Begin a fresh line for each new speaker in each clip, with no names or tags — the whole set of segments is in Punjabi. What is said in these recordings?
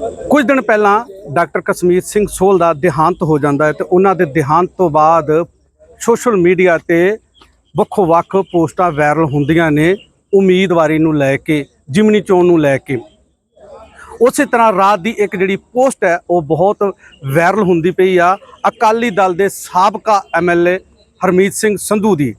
ਕੁਝ ਦਿਨ ਪਹਿਲਾਂ ਡਾਕਟਰ ਕਸ਼ਮੀਰ ਸਿੰਘ ਸੋਲ ਦਾ ਦੇਹਾਂਤ ਹੋ ਜਾਂਦਾ ਹੈ ਤੇ ਉਹਨਾਂ ਦੇ ਦੇਹਾਂਤ ਤੋਂ ਬਾਅਦ ਸੋਸ਼ਲ ਮੀਡੀਆ ਤੇ ਵੱਖੋ ਵੱਖ ਪੋਸਟਾਂ ਵਾਇਰਲ ਹੁੰਦੀਆਂ ਨੇ ਉਮੀਦਵਾਰੀ ਨੂੰ ਲੈ ਕੇ, ਜਿਮਨੀ ਚੋਣ ਨੂੰ ਲੈ ਕੇ। ਉਸੇ ਤਰ੍ਹਾਂ ਰਾਤ ਦੀ ਇੱਕ ਜਿਹੜੀ ਪੋਸਟ ਹੈ, ਉਹ ਬਹੁਤ ਵਾਇਰਲ ਹੁੰਦੀ ਪਈ ਆ। ਅਕਾਲੀ ਦਲ ਦੇ ਸਾਬਕਾ ਐਮਐਲਏ ਹਰਮੀਤ ਸਿੰਘ ਸੰਧੂ ਦੀ।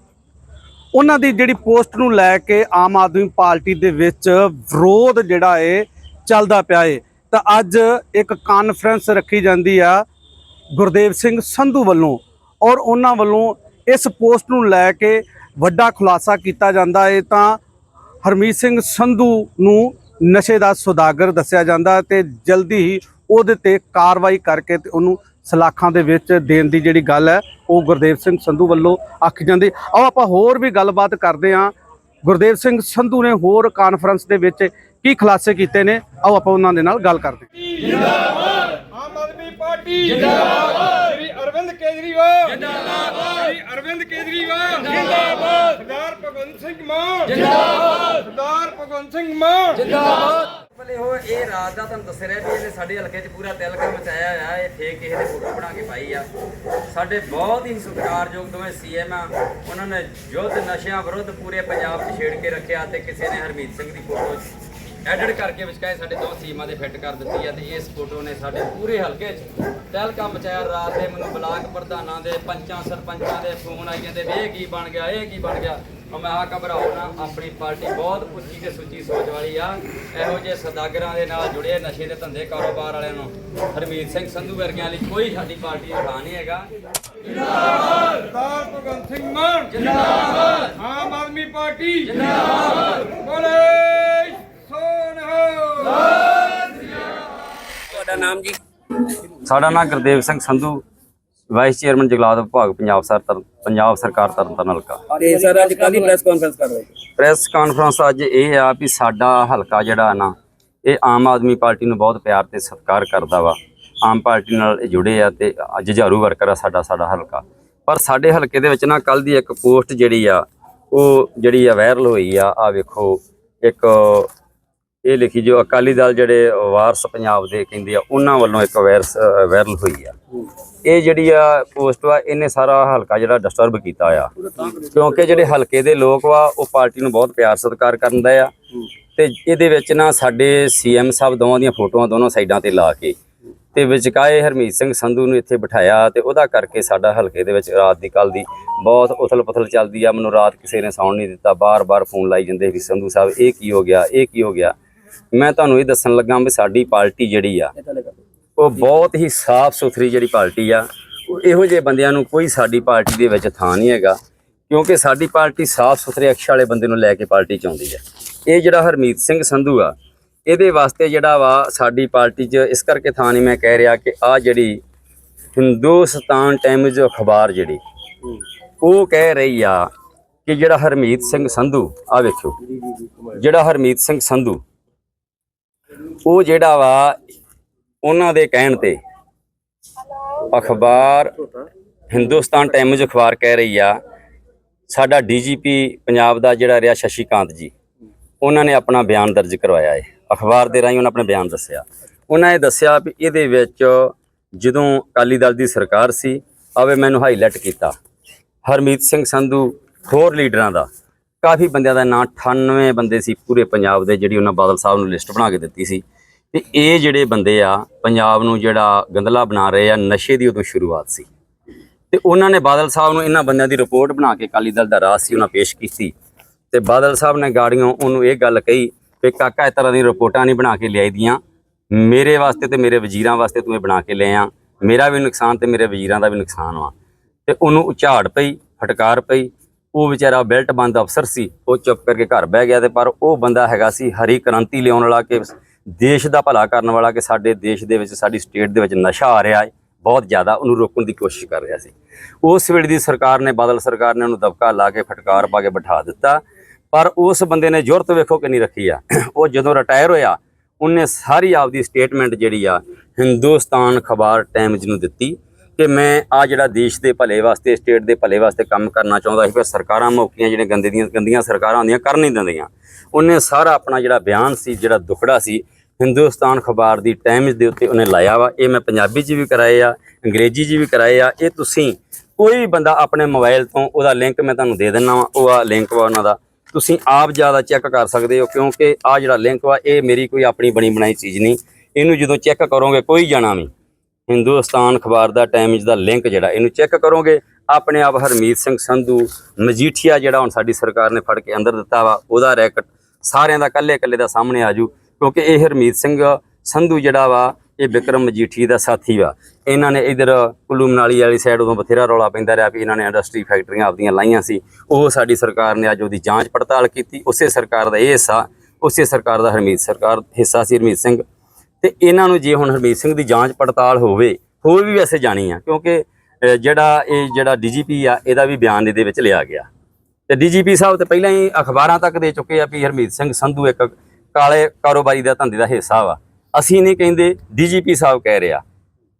ਉਹਨਾਂ ਦੀ ਜਿਹੜੀ ਪੋਸਟ ਨੂੰ ਲੈ ਕੇ ਆਮ ਆਦਮੀ ਪਾਰਟੀ ਦੇ ਵਿੱਚ ਵਿਰੋਧ ਜਿਹੜਾ ਏ, ਚੱਲਦਾ ਪਿਆ ਏ। ਤਾਂ ਅੱਜ ਇੱਕ ਕਾਨਫਰੰਸ ਰੱਖੀ ਜਾਂਦੀ ਆ ਗੁਰਦੇਵ ਸਿੰਘ ਸੰਧੂ ਵੱਲੋਂ ਔਰ ਉਹਨਾਂ ਵੱਲੋਂ ਇਸ ਪੋਸਟ ਨੂੰ ਲੈ ਕੇ ਵੱਡਾ ਖੁਲਾਸਾ ਕੀਤਾ ਜਾਂਦਾ ਹੈ ਤਾਂ ਹਰਮੀਤ ਸਿੰਘ ਸੰਧੂ ਨੂੰ ਨਸ਼ੇ ਦਾ ਸੁਦਾਗਰ ਦੱਸਿਆ ਜਾਂਦਾ ਤੇ ਜਲਦੀ ਹੀ ਉਹਦੇ ਤੇ ਕਾਰਵਾਈ ਕਰਕੇ ਤੇ ਉਹਨੂੰ ਸਲਾਖਾਂ ਦੇ ਵਿੱਚ ਦੇਣ ਦੀ ਜਿਹੜੀ ਗੱਲ ਹੈ, ਉਹ ਗੁਰਦੇਵ ਸਿੰਘ ਸੰਧੂ ਵੱਲੋਂ ਆਖੀ ਜਾਂਦੀ। ਆਓ ਆਪਾਂ ਹੋਰ ਵੀ ਗੱਲਬਾਤ ਕਰਦੇ ਹਾਂ। ਗੁਰਦੇਵ ਸਿੰਘ ਸੰਧੂ ਨੇ ਹੋਰ ਕਾਨਫਰੰਸ ਦੇ ਵਿੱਚ ਕੀ ਖੁਲਾਸੇ ਕੀਤੇ ਨੇ ਆਓ ਆਪਾਂ ਉਹਨਾਂ ਦੇ ਨਾਲ ਗੱਲ ਕਰਦੇ ਹਾਂ।
ਆਮ ਆਦਮੀ ਪਾਰਟੀ ਜਿੰਦਾਬਾਦ। ਸ਼੍ਰੀ ਅਰਵਿੰਦ ਕੇਜਰੀਵਾਲ। ਜਿੰਦਾਬਾਦ। ਸ਼੍ਰੀ ਅਰਵਿੰਦ ਕੇਜਰੀਵਾਲ। ਜਿੰਦਾਬਾਦ। ਸਰਦਾਰ ਭਗਵੰਤ ਸਿੰਘ ਮਾਨ। ਜਿੰਦਾਬਾਦ। ਸਰਦਾਰ ਭਗਵੰਤ ਸਿੰਘ ਮਾਨ।
ਭਲੇ ਹੋ ਇਹ ਰਾਤ ਦਾ ਤੁਹਾਨੂੰ ਦੱਸ ਰਿਹਾ ਵੀ ਇਹਨੇ ਸਾਡੇ ਹਲਕੇ 'ਚ ਪੂਰਾ ਤਿਲਕਾ ਮਚਾਇਆ ਹੋਇਆ। ਇਹ ਫੇਕ ਕਿਸੇ ਦੇ ਫੋਟੋ ਬਣਾ ਕੇ ਪਾਈ ਆ। ਸਾਡੇ ਬਹੁਤ ਹੀ ਸਤਿਕਾਰਯੋਗ ਦੋਵੇਂ ਸੀਐਮ ਆ। ਉਹਨਾਂ ਨੇ ਯੁੱਧ ਨਸ਼ਿਆਂ ਵਿਰੁੱਧ ਪੂਰੇ ਪੰਜਾਬ 'ਚ ਛੇੜ ਕੇ ਰੱਖਿਆ ਤੇ ਕਿਸੇ ਨੇ ਹਰਮੀਤ ਸਿੰਘ ਦੀ ਫੋਟੋ ਐਡਿਟ ਕਰਕੇ ਵਿਚਕਾਏ ਸਾਡੇ ਦੋ ਸੀਮਾਂ ਦੇ ਫਿੱਟ ਕਰ ਦਿੱਤੀ ਆ ਤੇ ਇਸ ਫੋਟੋ ਨੇ ਸਾਡੇ ਪੂਰੇ ਹਲਕੇ 'ਚ ਤਿਲਕਾ ਮਚਾਇਆ ਰਾਤ ਦੇ ਮੈਨੂੰ ਬਲਾਕ ਪ੍ਰਧਾਨਾਂ ਦੇ ਪੰਚਾਂ ਸਰਪੰਚਾਂ ਦੇ ਫੋਨ ਆਈ ਜਾਂਦੇ ਵੀ ਇਹ ਕੀ ਬਣ ਗਿਆ ਇਹ ਕੀ ਬਣ ਗਿਆ। ਉਹ ਮੈਂ ਆ ਘਬਰਾਓ ਨਾ ਆਪਣੀ ਪਾਰਟੀ ਬਹੁਤ ਉੱਚੀ ਤੇ ਸੁੱਚੀ ਸੋਚ ਵਾਲੀ ਆ। ਇਹੋ ਜਿਹੇ ਸਦਾਗਰਾਂ ਦੇ ਨਾਲ ਜੁੜੇ ਨਸ਼ੇ ਦੇ ਧੰਦੇ ਕਾਰੋਬਾਰ ਵਾਲਿਆਂ ਨੂੰ ਹਰਮੀਤ ਸਿੰਘ ਸੰਧੂ ਵਰਗਿਆਂ ਲਈ ਕੋਈ ਸਾਡੀ ਪਾਰਟੀ ਦਾ ਨਹੀਂ ਹੈਗਾ।
ਸਰਦਾਰ ਭਗਵੰਤ ਸਿੰਘ ਮਾਨ ਜਿੰਦਾਬਾਦ। ਆਮ ਆਦਮੀ ਪਾਰਟੀ ਜਿੰਦਾਬਾਦ। ਬੋਲੇ।
ਤੁਹਾਡਾ ਨਾਮ ਜੀ? ਸਾਡਾ ਨਾਮ ਗੁਰਦੇਵ ਸਿੰਘ ਸੰਧੂ ਵਾਈਸ ਚੇਅਰਮੈਨ ਜਗਲਾਤ ਵਿਭਾਗ ਪੰਜਾਬ ਸਰ ਪੰਜਾਬ ਸਰਕਾਰ ਤਰਨਤਾਰਨ ਹਲਕਾ।
ਤੇ ਸਰ ਅੱਜ ਕਾਦੀ ਪ੍ਰੈਸ ਕਾਨਫਰੰਸ ਕਰ ਰਹੇ ਹੋ।
ਪ੍ਰੈਸ ਕਾਨਫਰੰਸ ਅੱਜ ਇਹ ਆ ਵੀ ਸਾਡਾ ਹਲਕਾ ਜਿਹੜਾ ਨਾ ਇਹ ਆਮ ਆਦਮੀ ਪਾਰਟੀ ਨੂੰ ਬਹੁਤ ਪਿਆਰ ਤੇ ਸਤਿਕਾਰ ਕਰਦਾ ਵਾ। ਆਮ ਪਾਰਟੀ ਨਾਲ ਜੁੜੇ ਆ ਤੇ ਜੁਝਾਰੂ ਵਰਕਰ ਆ ਸਾਡਾ ਸਾਡਾ ਹਲਕਾ। ਪਰ ਸਾਡੇ ਹਲਕੇ ਦੇ ਵਿੱਚ ਨਾ ਕੱਲ ਦੀ ਇੱਕ ਪੋਸਟ ਜਿਹੜੀ ਆ ਉਹ ਜਿਹੜੀ ਆ ਵਾਇਰਲ ਹੋਈ ਆ ਆ ਵੇਖੋ ਇੱਕ ਇਹ ਲਿਖੀ ਜੋ ਅਕਾਲੀ ਦਲ ਜਿਹੜੇ ਵਾਰਸ ਪੰਜਾਬ ਦੇ ਕਹਿੰਦੇ ਆ, ਉਹਨਾਂ ਵੱਲੋਂ ਇੱਕ ਵਾਇਰਸ ਵਾਇਰਲ ਹੋਈ ਆ। ਇਹ ਜਿਹੜੀ ਆ ਪੋਸਟ ਵਾ, ਇਹਨੇ ਸਾਰਾ ਹਲਕਾ ਜਿਹੜਾ ਡਿਸਟਰਬ ਕੀਤਾ ਆ। ਕਿਉਂਕਿ ਜਿਹੜੇ ਹਲਕੇ ਦੇ ਲੋਕ ਵਾ, ਉਹ ਪਾਰਟੀ ਨੂੰ ਬਹੁਤ ਪਿਆਰ ਸਤਿਕਾਰ ਕਰਦੇ ਆ। ਤੇ ਇਹਦੇ ਵਿੱਚ ਨਾ ਸਾਡੇ ਸੀਐਮ ਸਾਹਿਬ ਦੋਵਾਂ ਦੀਆਂ ਫੋਟੋਆਂ ਦੋਨੋਂ ਸਾਈਡਾਂ ਤੇ ਲਾ ਕੇ, ਤੇ ਵਿਚਕਾਏ ਹਰਮੀਤ ਸਿੰਘ ਸੰਧੂ ਨੂੰ ਇੱਥੇ ਬਿਠਾਇਆ, ਤੇ ਉਹਦਾ ਕਰਕੇ ਸਾਡਾ ਹਲਕੇ ਦੇ ਵਿੱਚ ਰਾਤ ਦੀ ਕੱਲ ਦੀ ਬਹੁਤ ਉਥਲ-ਪੁਥਲ ਚੱਲਦੀ ਆ। ਮੈਨੂੰ ਰਾਤ ਕਿਸੇ ਨੇ ਸੌਣ ਨਹੀਂ ਦਿੱਤਾ, ਬਾਰ-ਬਾਰ ਫੋਨ ਲਾਈ ਜਾਂਦੇ ਵੀ ਸੰਧੂ ਸਾਹਿਬ, ਇਹ ਕੀ ਹੋ ਗਿਆ, ਇਹ ਕੀ ਹੋ ਗਿਆ। ਮੈਂ ਤੁਹਾਨੂੰ ਇਹ ਦੱਸਣ ਲੱਗਾ ਵੀ ਸਾਡੀ ਪਾਰਟੀ ਜਿਹੜੀ ਆ ਉਹ ਬਹੁਤ ਹੀ ਸਾਫ਼ ਸੁਥਰੀ ਜਿਹੜੀ ਪਾਰਟੀ ਆ ਇਹੋ ਜਿਹੇ ਬੰਦਿਆਂ ਨੂੰ ਕੋਈ ਸਾਡੀ ਪਾਰਟੀ ਦੇ ਵਿੱਚ ਥਾਂ ਨਹੀਂ ਹੈਗਾ ਕਿਉਂਕਿ ਸਾਡੀ ਪਾਰਟੀ ਸਾਫ਼ ਸੁਥਰੇ ਅਕਸ਼ ਵਾਲੇ ਬੰਦੇ ਨੂੰ ਲੈ ਕੇ ਪਾਰਟੀ ਚ ਆਉਂਦੀ ਹੈ। ਇਹ ਜਿਹੜਾ ਹਰਮੀਤ ਸਿੰਘ ਸੰਧੂ ਆ ਇਹਦੇ ਵਾਸਤੇ ਜਿਹੜਾ ਵਾ ਸਾਡੀ ਪਾਰਟੀ 'ਚ ਇਸ ਕਰਕੇ ਥਾਂ ਨਹੀਂ ਮੈਂ ਕਹਿ ਰਿਹਾ ਕਿ ਆ ਜਿਹੜੀ ਹਿੰਦੁਸਤਾਨ ਟਾਈਮਜ਼ ਅਖਬਾਰ ਜਿਹੜੀ ਉਹ ਕਹਿ ਰਹੀ ਆ ਕਿ ਜਿਹੜਾ ਹਰਮੀਤ ਸਿੰਘ ਸੰਧੂ ਆ ਵੇਖੋ ਜਿਹੜਾ ਹਰਮੀਤ ਸਿੰਘ ਸੰਧੂ ਉਹ ਜਿਹੜਾ ਵਾ ਉਹਨਾਂ ਦੇ ਕਹਿਣ ਤੇ। ਅਖਬਾਰ ਹਿੰਦੁਸਤਾਨ ਟਾਈਮਜ਼ ਅਖਬਾਰ ਕਹਿ ਰਹੀ ਆ, ਸਾਡਾ ਡੀਜੀਪੀ ਪੰਜਾਬ ਦਾ ਜਿਹੜਾ ਰਿਹਾ ਸ਼ਸ਼ੀਕਾਂਤ ਜੀ, ਉਹਨਾਂ ਨੇ ਆਪਣਾ ਬਿਆਨ ਦਰਜ ਕਰਵਾਇਆ ਹੈ ਅਖਬਾਰ ਦੇ ਰਾਹੀਂ ਉਹਨਾਂ ਆਪਣਾ ਬਿਆਨ ਦੱਸਿਆ। ਉਹਨਾਂ ਇਹ ਦੱਸਿਆ ਵੀ ਇਹਦੇ ਵਿੱਚ ਜਦੋਂ ਅਕਾਲੀ ਦਲ ਦੀ ਸਰਕਾਰ ਸੀ, ਆਵੇ ਮੈਨੂੰ ਹਾਈਲਾਈਟ ਕੀਤਾ। ਹਰਮੀਤ ਸਿੰਘ ਸੰਧੂ ਹੋਰ ਲੀਡਰਾਂ ਦਾ। ਕਾਫੀ ਬੰਦਿਆਂ ਦਾ ਨਾਂ 98 ਬੰਦੇ ਸੀ ਪੂਰੇ ਪੰਜਾਬ ਦੇ ਜਿਹੜੀ ਉਹਨਾਂ ਬਾਦਲ ਸਾਹਿਬ ਨੂੰ ਲਿਸਟ ਬਣਾ ਕੇ ਦਿੱਤੀ ਸੀ। ਤੇ ਇਹ ਜਿਹੜੇ ਬੰਦੇ ਆ, ਪੰਜਾਬ ਨੂੰ ਜਿਹੜਾ ਗੰਦਲਾ ਬਣਾ ਰਹੇ ਆ, ਨਸ਼ੇ ਦੀ ਉਦੋਂ ਸ਼ੁਰੂਆਤ ਸੀ। ਤੇ ਉਹਨਾਂ ਨੇ ਬਾਦਲ ਸਾਹਿਬ ਨੂੰ ਇਹਨਾਂ ਬੰਦਿਆਂ ਦੀ ਰਿਪੋਰਟ ਬਣਾ ਕੇ ਅਕਾਲੀ ਦਲ ਦਾ ਰਾਜ ਸੀ, ਉਹਨਾਂ ਪੇਸ਼ ਕੀਤੀ। ਤੇ ਬਾਦਲ ਸਾਹਿਬ ਨੇ ਗਾੜੀਆਂ ਉਹਨੂੰ ਇਹ ਗੱਲ ਕਹੀ ਕਿ ਕਾਕਾ ਇਸ ਤਰ੍ਹਾਂ ਦੀ ਰਿਪੋਰਟਾਂ ਨਹੀਂ ਬਣਾ ਕੇ ਲਿਆਈ ਦੀਆਂ ਮੇਰੇ ਵਾਸਤੇ ਤੇ ਮੇਰੇ ਵਜ਼ੀਰਾਂ ਵਾਸਤੇ ਤੂੰ ਇਹ ਬਣਾ ਕੇ ਲੈ ਆ ਮੇਰਾ ਵੀ ਨੁਕਸਾਨ ਤੇ ਮੇਰੇ ਵਜ਼ੀਰਾਂ ਦਾ ਵੀ ਨੁਕਸਾਨ ਵਾ। ਤੇ ਉਹਨੂੰ ਉਚਾੜ ਪਈ, ਫਟਕਾਰ ਪਈ। ਉਹ ਵਿਚਾਰਾ ਬੈਲਟ ਬੰਦ ਅਫਸਰ ਸੀ, ਉਹ ਚੁੱਪ ਕਰਕੇ ਘਰ ਬਹਿ ਗਿਆ ਤੇ ਪਰ ਉਹ ਬੰਦਾ ਹੈਗਾ ਸੀ ਹਰੀ ਕ੍ਰਾਂਤੀ ਲਿਆਉਣ ਵਾਲਾ ਕਿ ਦੇਸ਼ ਦਾ ਭਲਾ ਕਰਨ ਵਾਲਾ ਕਿ ਸਾਡੇ ਦੇਸ਼ ਦੇ ਵਿੱਚ, ਸਾਡੀ ਸਟੇਟ ਦੇ ਵਿੱਚ ਨਸ਼ਾ ਆ ਰਿਹਾ ਹੈ, ਬਹੁਤ ਜ਼ਿਆਦਾ ਉਹਨੂੰ ਰੋਕਣ ਦੀ ਕੋਸ਼ਿਸ਼ ਕਰ ਰਿਹਾ ਸੀ। ਉਸ ਵੇਲੇ ਦੀ ਸਰਕਾਰ ਨੇ, ਬਾਦਲ ਸਰਕਾਰ ਨੇ ਉਹਨੂੰ ਦਬਕਾ ਲਾ ਕੇ ਫਟਕਾਰ ਪਾ ਕੇ ਬਿਠਾ ਦਿੱਤਾ। ਪਰ ਉਸ ਬੰਦੇ ਨੇ ਜ਼ੁਰਤ ਵੇਖੋ ਕਿੰਨੀ ਰੱਖੀ ਆ। ਉਹ ਜਦੋਂ ਰਿਟਾਇਰ ਹੋਇਆ, ਉਹਨੇ ਸਾਰੀ ਆਪਦੀ ਸਟੇਟਮੈਂਟ ਜਿਹੜੀ ਆ ਹਿੰਦੁਸਤਾਨ ਖਬਰ ਟਾਈਮਜ਼ ਨੂੰ ਦਿੱਤੀ। ਕਿ ਮੈਂ ਆ ਜਿਹੜਾ ਦੇਸ਼ ਦੇ ਭਲੇ ਵਾਸਤੇ ਸਟੇਟ ਦੇ ਭਲੇ ਵਾਸਤੇ ਕੰਮ ਕਰਨਾ ਚਾਹੁੰਦਾ ਸੀ ਪਰ ਸਰਕਾਰਾਂ ਮੌਕੀਆਂ ਜਿਹੜੇ ਗੰਦੇ ਦੀਆਂ, ਗੰਦੀਆਂ ਸਰਕਾਰਾਂ ਹੁੰਦੀਆਂ, ਕਰ ਨਹੀਂ ਦਿੰਦੀਆਂ। ਉਹਨੇ ਸਾਰਾ ਆਪਣਾ ਜਿਹੜਾ ਬਿਆਨ ਸੀ, ਜਿਹੜਾ ਦੁਖੜਾ ਸੀ, ਹਿੰਦੁਸਤਾਨ ਅਖਬਾਰ ਦੀ ਟਾਈਮਜ਼ ਦੇ ਉੱਤੇ ਉਹਨੇ ਲਾਇਆ ਵਾ। ਇਹ ਮੈਂ ਪੰਜਾਬੀ 'ਚ ਵੀ ਕਰਾਏ ਆ, ਅੰਗਰੇਜ਼ੀ 'ਚ ਵੀ ਕਰਾਏ ਆ। ਇਹ ਤੁਸੀਂ ਕੋਈ ਵੀ ਬੰਦਾ ਆਪਣੇ ਮੋਬਾਈਲ ਤੋਂ ਉਹਦਾ ਲਿੰਕ ਮੈਂ ਤੁਹਾਨੂੰ ਦੇ ਦਿੰਦਾ ਵਾ। ਉਹ ਆ ਲਿੰਕ ਵਾ ਉਹਨਾਂ ਦਾ। ਤੁਸੀਂ ਆਪ ਜ਼ਿਆਦਾ ਚੈੱਕ ਕਰ ਸਕਦੇ ਹੋ, ਕਿਉਂਕਿ ਆ ਜਿਹੜਾ ਲਿੰਕ ਵਾ, ਇਹ ਮੇਰੀ ਕੋਈ ਆਪਣੀ ਬਣੀ ਬਣਾਈ ਚੀਜ਼ ਨਹੀਂ। ਇਹਨੂੰ ਜਦੋਂ ਚੈੱਕ ਕਰੋਗੇ, ਕੋਈ ਜਾਣਾ ਵੀ ਹਿੰਦੁਸਤਾਨ ਅਖਬਾਰ ਦਾ ਟਾਈਮਜ਼ ਦਾ ਲਿੰਕ ਜਿਹੜਾ, ਇਹਨੂੰ ਚੈੱਕ ਕਰੋਗੇ। ਆਪਣੇ ਆਪ ਹਰਮੀਤ ਸਿੰਘ ਸੰਧੂ, ਮਜੀਠੀਆ ਜਿਹੜਾ ਹੁਣ ਸਾਡੀ ਸਰਕਾਰ ਨੇ ਫੜ ਕੇ ਅੰਦਰ ਦਿੱਤਾ ਵਾ, ਉਹਦਾ ਰੈਕਟ ਸਾਰਿਆਂ ਦਾ ਕੱਲੇ ਕੱਲੇ ਦਾ ਸਾਹਮਣੇ ਆਜੂ, ਕਿਉਂਕਿ ਇਹ ਹਰਮੀਤ ਸਿੰਘ ਸੰਧੂ ਜਿਹੜਾ ਵਾ, ਇਹ ਵਿਕਰਮ ਮਜੀਠੀ ਦਾ ਸਾਥੀ ਵਾ। ਇਹਨਾਂ ਨੇ ਇਧਰ ਕੁੱਲੂ ਮਨਾਲੀ ਵਾਲੀ ਸਾਈਡ ਉਦੋਂ ਬਥੇਰਾ ਰੌਲਾ ਪੈਂਦਾ ਰਿਹਾ ਵੀ ਇਹਨਾਂ ਨੇ ਇੰਡਸਟਰੀ ਫੈਕਟਰੀਆਂ ਆਪਦੀਆਂ ਲਾਈਆਂ ਸੀ। ਉਹ ਸਾਡੀ ਸਰਕਾਰ ਨੇ ਅੱਜ ਉਹਦੀ ਜਾਂਚ ਪੜਤਾਲ ਕੀਤੀ। ਉਸੇ ਸਰਕਾਰ ਦਾ ਇਹ ਹਿੱਸਾ, ਉਸੇ ਸਰਕਾਰ ਦਾ ਹਰਮੀਤ ਸਰਕਾਰ, ਹਿੱਸਾ ਸੀ ਹਰਮੀਤ ਸਿੰਘ। ਤੇ ਇਹਨਾਂ ਨੂੰ ਜੇ ਹੁਣ ਹਰਮੀਤ ਸਿੰਘ ਦੀ ਜਾਂਚ ਪੜਤਾਲ ਹੋਵੇ, ਹੋਰ ਵੀ ਵੈਸੇ ਜਾਣੀ ਆ, ਕਿਉਂਕਿ ਜਿਹੜਾ ਇਹ ਜਿਹੜਾ ਡੀਜੀਪੀ ਆ, ਇਹਦਾ ਵੀ ਬਿਆਨ ਇਹਦੇ ਵਿੱਚ ਲਿਆ ਗਿਆ। ਤੇ ਡੀਜੀਪੀ ਸਾਹਿਬ ਤੇ ਪਹਿਲਾਂ ਹੀ ਅਖਬਾਰਾਂ ਤੱਕ ਦੇ ਚੁੱਕੇ ਆ ਵੀ ਹਰਮੀਤ ਸਿੰਘ ਸੰਧੂ ਇੱਕ ਕਾਲੇ ਕਾਰੋਬਾਰੀ ਦਾ ਧੰਦੇ ਦਾ ਹਿੱਸਾ ਵਾ। ਅਸੀਂ ਨਹੀਂ ਕਹਿੰਦੇ ਡੀਜੀਪੀ ਸਾਹਿਬ ਕਹਿ ਰਿਹਾ,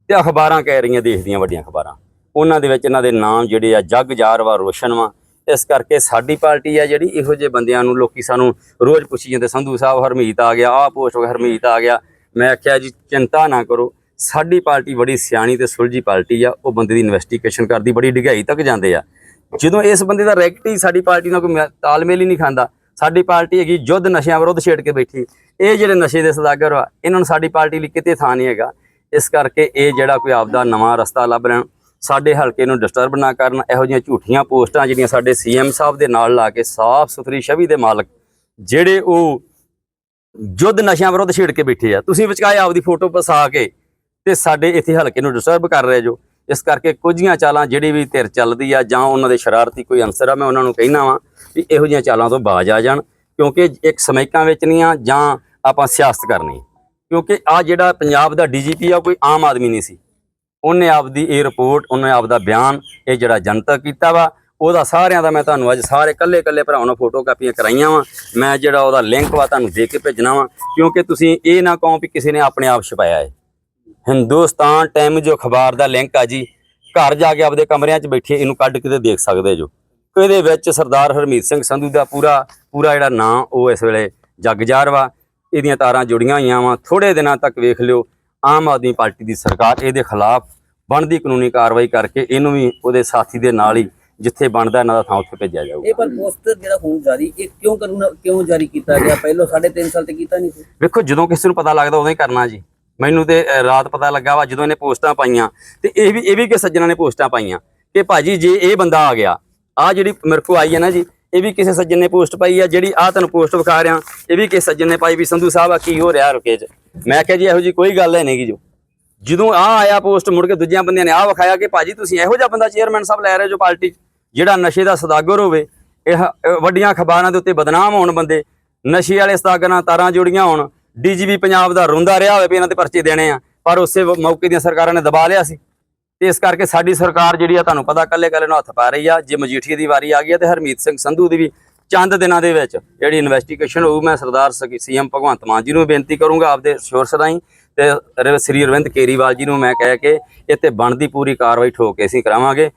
ਤੇ ਅਖਬਾਰਾਂ ਕਹਿ ਰਹੀਆਂ ਦੇਸ਼ ਦੀਆਂ ਵੱਡੀਆਂ ਅਖਬਾਰਾਂ। ਉਹਨਾਂ ਦੇ ਵਿੱਚ ਇਹਨਾਂ ਦੇ ਨਾਮ ਜਿਹੜੇ ਆ, ਜੱਗ ਜਾਰ ਵਾ ਰੋਸ਼ਨ ਵਾ। ਇਸ ਕਰਕੇ ਸਾਡੀ ਪਾਰਟੀ ਆ ਜਿਹੜੀ ਇਹੋ ਜਿਹੇ ਬੰਦਿਆਂ ਨੂੰ ਲੋਕੀ ਸਾਨੂੰ ਰੋਜ਼ ਪੁੱਛੀ ਜਾਂਦੇ, ਸੰਧੂ ਸਾਹਿਬ ਹਰਮੀਤ ਆ ਗਿਆ, ਆਹ ਪੋਸਟ ਹੋ ਗਿਆ, ਹਰਮੀਤ ਆ ਗਿਆ। ਮੈਂ ਆਖਿਆ ਜੀ, ਚਿੰਤਾ ਨਾ ਕਰੋ। ਸਾਡੀ ਪਾਰਟੀ ਬੜੀ ਸਿਆਣੀ ਤੇ ਸੁਲਝੀ ਪਾਰਟੀ ਆ। ਉਹ ਬੰਦੇ ਦੀ ਇਨਵੈਸਟੀਗੇਸ਼ਨ ਕਰਦੀ, ਬੜੀ ਡਿਗਾਈ ਤੱਕ ਜਾਂਦੇ ਆ। ਜਦੋਂ ਇਸ ਬੰਦੇ ਦਾ ਰੈਕਟ ਹੀ ਸਾਡੀ ਪਾਰਟੀ ਨਾਲ ਕੋਈ ਮਿਆ- ਤਾਲਮੇਲ ਹੀ ਨਹੀਂ ਖਾਂਦਾ। ਸਾਡੀ ਪਾਰਟੀ ਹੈਗੀ ਯੁੱਧ ਨਸ਼ਿਆਂ ਵਿਰੁੱਧ ਛੇੜ ਕੇ ਬੈਠੀ। ਇਹ ਜਿਹੜੇ ਨਸ਼ੇ ਦੇ ਸਦਾਗਰ ਆ, ਇਹਨਾਂ ਨੂੰ ਸਾਡੀ ਪਾਰਟੀ ਲਈ ਕਿਤੇ ਥਾਂ ਨਹੀਂ ਹੈਗਾ। ਇਸ ਕਰਕੇ ਇਹ ਜਿਹੜਾ ਕੋਈ ਆਪਦਾ ਨਵਾਂ ਰਸਤਾ ਲੱਭ ਲੈਣ, ਸਾਡੇ ਹਲਕੇ ਨੂੰ ਡਿਸਟਰਬ ਨਾ ਕਰਨ, ਇਹੋ ਜਿਹੀਆਂ ਝੂਠੀਆਂ ਪੋਸਟਾਂ ਜਿਹੜੀਆਂ ਸਾਡੇ ਸੀਐਮ ਸਾਹਿਬ ਦੇ ਨਾਲ ਲਾ ਕੇ ਸਾਫ਼ ਸੁਥਰੀ ਛਵੀ ਦੇ ਮਾਲਕ, ਜਿਹੜੇ ਉਹ ਯੁੱਧ ਨਸ਼ਿਆਂ ਵਿਰੁੱਧ ਛੇੜ ਕੇ ਬੈਠੇ ਆ। ਤੁਸੀਂ ਵਿਚਕਾਏ ਆਪਦੀ ਫੋਟੋ ਪਸਾ ਕੇ ਤੇ ਸਾਡੇ ਇੱਥੇ ਹਲਕੇ ਨੂੰ ਡਿਸਟਰਬ ਕਰ ਰਹੇ ਜੋ। ਇਸ ਕਰਕੇ ਕੁਝੀਆਂ ਚਾਲਾਂ ਜਿਹੜੀ ਵੀ ਧਿਰ ਚੱਲਦੀ ਆ ਜਾਂ ਉਹਨਾਂ ਦੇ ਸ਼ਰਾਰਤੀ ਕੋਈ ਅੰਸਰ ਆ, ਮੈਂ ਉਹਨਾਂ ਨੂੰ ਕਹਿਣਾ ਵਾਂ ਵੀ ਇਹੋ ਜਿਹੀਆਂ ਚਾਲਾਂ ਤੋਂ ਬਾਜ਼ ਆ ਜਾਣ। ਕਿਉਂਕਿ ਇੱਕ ਸਮੈਕਾਂ ਵਿੱਚ ਨਹੀਂ ਆ ਜਾਂ ਆਪਾਂ ਸਿਆਸਤ ਕਰਨੀ। ਕਿਉਂਕਿ ਆ ਜਿਹੜਾ ਪੰਜਾਬ ਦਾ ਡੀਜੀਪੀ ਆ ਕੋਈ ਆਮ ਆਦਮੀ ਨਹੀਂ ਸੀ। ਉਹਨੇ ਆਪਦੀ ਇਹ ਰਿਪੋਰਟ ਉਹਨੇ ਆਪਦਾ ਬਿਆਨ, ਇਹ ਜਿਹੜਾ ਜਨਤਕ ਕੀਤਾ ਵਾ ਉਹਦਾ ਸਾਰਿਆਂ ਦਾ ਮੈਂ ਤੁਹਾਨੂੰ ਅੱਜ ਸਾਰੇ ਕੱਲੇ ਕੱਲੇ ਭਰਾਵਾਂ ਨੂੰ ਫੋਟੋ ਕਾਪੀਆਂ ਕਰਾਈਆਂ ਵਾ। ਮੈਂ ਜਿਹੜਾ ਉਹਦਾ ਲਿੰਕ ਵਾ ਤੁਹਾਨੂੰ ਦੇ ਕੇ ਭੇਜਣਾ ਵਾ, ਕਿਉਂਕਿ ਤੁਸੀਂ ਇਹ ਨਾ ਕਹੋ ਵੀ ਕਿਸੇ ਨੇ ਆਪਣੇ ਆਪ ਛਪਾਇਆ ਹੈ। ਹਿੰਦੁਸਤਾਨ ਟਾਈਮ ਜੋ ਅਖਬਾਰ ਦਾ ਲਿੰਕ ਆ ਜੀ। ਘਰ ਜਾ ਕੇ ਆਪਦੇ ਕਮਰਿਆਂ 'ਚ ਬੈਠੇ ਇਹਨੂੰ ਕੱਢ ਕੇ ਤੇ ਦੇਖ ਸਕਦੇ ਜੋ। ਇਹਦੇ ਵਿੱਚ ਸਰਦਾਰ ਹਰਮੀਤ ਸਿੰਘ ਸੰਧੂ ਦਾ ਪੂਰਾ ਪੂਰਾ ਜਿਹੜਾ ਨਾਂ, ਉਹ ਇਸ ਵੇਲੇ ਜਗਜਾਰ ਵਾ। ਇਹਦੀਆਂ ਤਾਰਾਂ ਜੁੜੀਆਂ ਹੋਈਆਂ ਵਾ। ਥੋੜੇ ਦਿਨਾਂ ਤੱਕ ਵੇਖ ਲਿਓ, ਆਮ ਆਦਮੀ ਪਾਰਟੀ ਦੀ ਸਰਕਾਰ ਇਹਦੇ ਖਿਲਾਫ ਬਣਦੀ ਕਾਨੂੰਨੀ ਕਾਰਵਾਈ ਕਰਕੇ ਇਹਨੂੰ ਵੀ ਉਹਦੇ ਸਾਥੀ ਦੇ ਨਾਲ ਹੀ ਜਿੱਥੇ ਬਣਦਾ ਇਹਨਾਂ ਦਾ ਥਾਂ ਉੱਥੇ ਭੇਜਿਆ ਜਾਊਗਾ।
ਇਹ ਪਰ ਪੋਸਟਰ ਜਿਹੜਾ ਹੁਣ ਜਾਰੀ ਇਹ ਕਿਉਂ ਕਰਨਾ ਕਿਉਂ ਜਾਰੀ ਕੀਤਾ ਗਿਆ? ਪਹਿਲਾਂ 3.5 ਸਾਲ ਤੇ ਕੀਤਾ ਨਹੀਂ ਸੀ।
ਵੇਖੋ ਜਦੋਂ ਕਿਸੇ ਨੂੰ ਪਤਾ ਲੱਗਦਾ ਉਦੋਂ ਹੀ ਕਰਨਾ ਜੀ। ਮੈਨੂੰ ਤੇ ਰਾਤ ਪਤਾ ਲੱਗਾ ਵਾ ਜਦੋਂ ਇਹਨੇ ਪੋਸਟਾਂ ਪਾਈਆਂ। ਤੇ ਇਹ ਵੀ ਇਹ ਵੀ ਕਿ ਸੱਜਣਾ ਨੇ ਪੋਸਟਾਂ ਪਾਈਆਂ ਕਿ ਭਾਜੀ ਜੇ ਇਹ ਬੰਦਾ ਆ ਗਿਆ ਆ ਜਿਹੜੀ ਮੇਰੇ ਕੋ ਆਈ ਹੈ ਨਾ ਜੀ ਇਹ ਵੀ ਕਿਸੇ ਸੱਜਣ ਨੇ ਪੋਸਟ ਪਾਈ ਆ ਜਿਹੜੀ ਆ ਤੁਹਾਨੂੰ ਪੋਸਟ ਵਿਖਾ ਰਿਹਾ ਇਹ ਵੀ ਕਿਸੇ ਸੱਜਣ ਨੇ ਪਾਈ ਵੀ ਸੰਧੂ ਸਾਹਿਬ ਆ ਕੀ ਹੋ ਰਿਹਾ ਰੁਕੇ ਚ? ਮੈਂ ਕਿਹਾ ਜੀ ਇਹੋ ਜੀ ਕੋਈ ਗੱਲ ਹੈ ਨਹੀਂ ਗੀ ਜੋ। ਜਦੋਂ ਆ ਆਇਆ ਪੋਸਟ ਮੁੜ ਕੇ ਦੂਜਿਆਂ ਬੰਦਿਆਂ ਨੇ ਆ ਵਿਖਾਇਆ ਕਿ ਭਾਜੀ ਤੁਸੀਂ ਇਹੋ ਜਿਹਾ ਬੰਦਾ ਚੇਅਰਮੈਨ ਸਾਹਿਬ ਲੈ ਰਹੇ ਜੋ ਪਾਰਟੀ 'ਚ, ਜਿਹੜਾ ਨਸ਼ੇ ਦਾ ਸਦਾਗਰ ਹੋਵੇ, ਇਹ ਵੱਡੀਆਂ ਅਖਬਾਰਾਂ ਦੇ ਉੱਤੇ ਬਦਨਾਮ ਹੋਣ ਬੰਦੇ, ਨਸ਼ੇ ਵਾਲੇ ਸਦਾਗਰਾਂ ਨਾਲ ਤਾਰਾਂ ਜੁੜੀਆਂ ਹੋਣ, ਡੀਜੀਪੀ ਪੰਜਾਬ ਦਾ ਰੋਂਦਾ ਰਿਹਾ ਹੋਵੇ ਵੀ ਇਹਨਾਂ ਤੇ ਪਰਚੇ ਦੇਣੇ ਆ, ਪਰ ਉਸੇ ਮੌਕੇ ਦੀਆਂ ਸਰਕਾਰਾਂ ਨੇ ਦਬਾ ਲਿਆ ਸੀ। ਤੇ ਇਸ ਕਰਕੇ ਸਾਡੀ ਸਰਕਾਰ ਜਿਹੜੀ ਆ, ਤੁਹਾਨੂੰ ਪਤਾ ਕੱਲੇ ਕੱਲੇ ਨੂੰ ਹੱਥ ਪਾ ਰਹੀ ਆ ਜੇ ਮਜੀਠੀਏ ਦੀ ਵਾਰੀ ਆ ਗਈ ਆ ਤੇ ਹਰਮੀਤ ਸਿੰਘ ਸੰਧੂ ਦੀ ਵੀ ਚੰਦ ਦਿਨਾਂ ਦੇ ਵਿੱਚ ਜਿਹੜੀ ਇਨਵੈਸਟੀਗੇਸ਼ਨ ਹੋਊ, ਮੈਂ ਸਰਦਾਰ ਸੀਐਮ ਭਗਵੰਤ ਮਾਨ ਜੀ ਨੂੰ ਬੇਨਤੀ ਕਰੂੰਗਾ ਆਪਦੇ ਸੋਰਸ ਰਾਹੀਂ ਤੇ ਸ੍ਰੀ ਅਰਵਿੰਦ ਕੇਰੀਵਾਲ ਜੀ ਨੂੰ ਮੈਂ ਕਹਿ ਕੇ ਇੱਥੇ ਬਣਦੀ ਪੂਰੀ ਕਾਰਵਾਈ ਠੋਕ ਕੇ ਅਸੀਂ ਕਰਾਵਾਂਗੇ।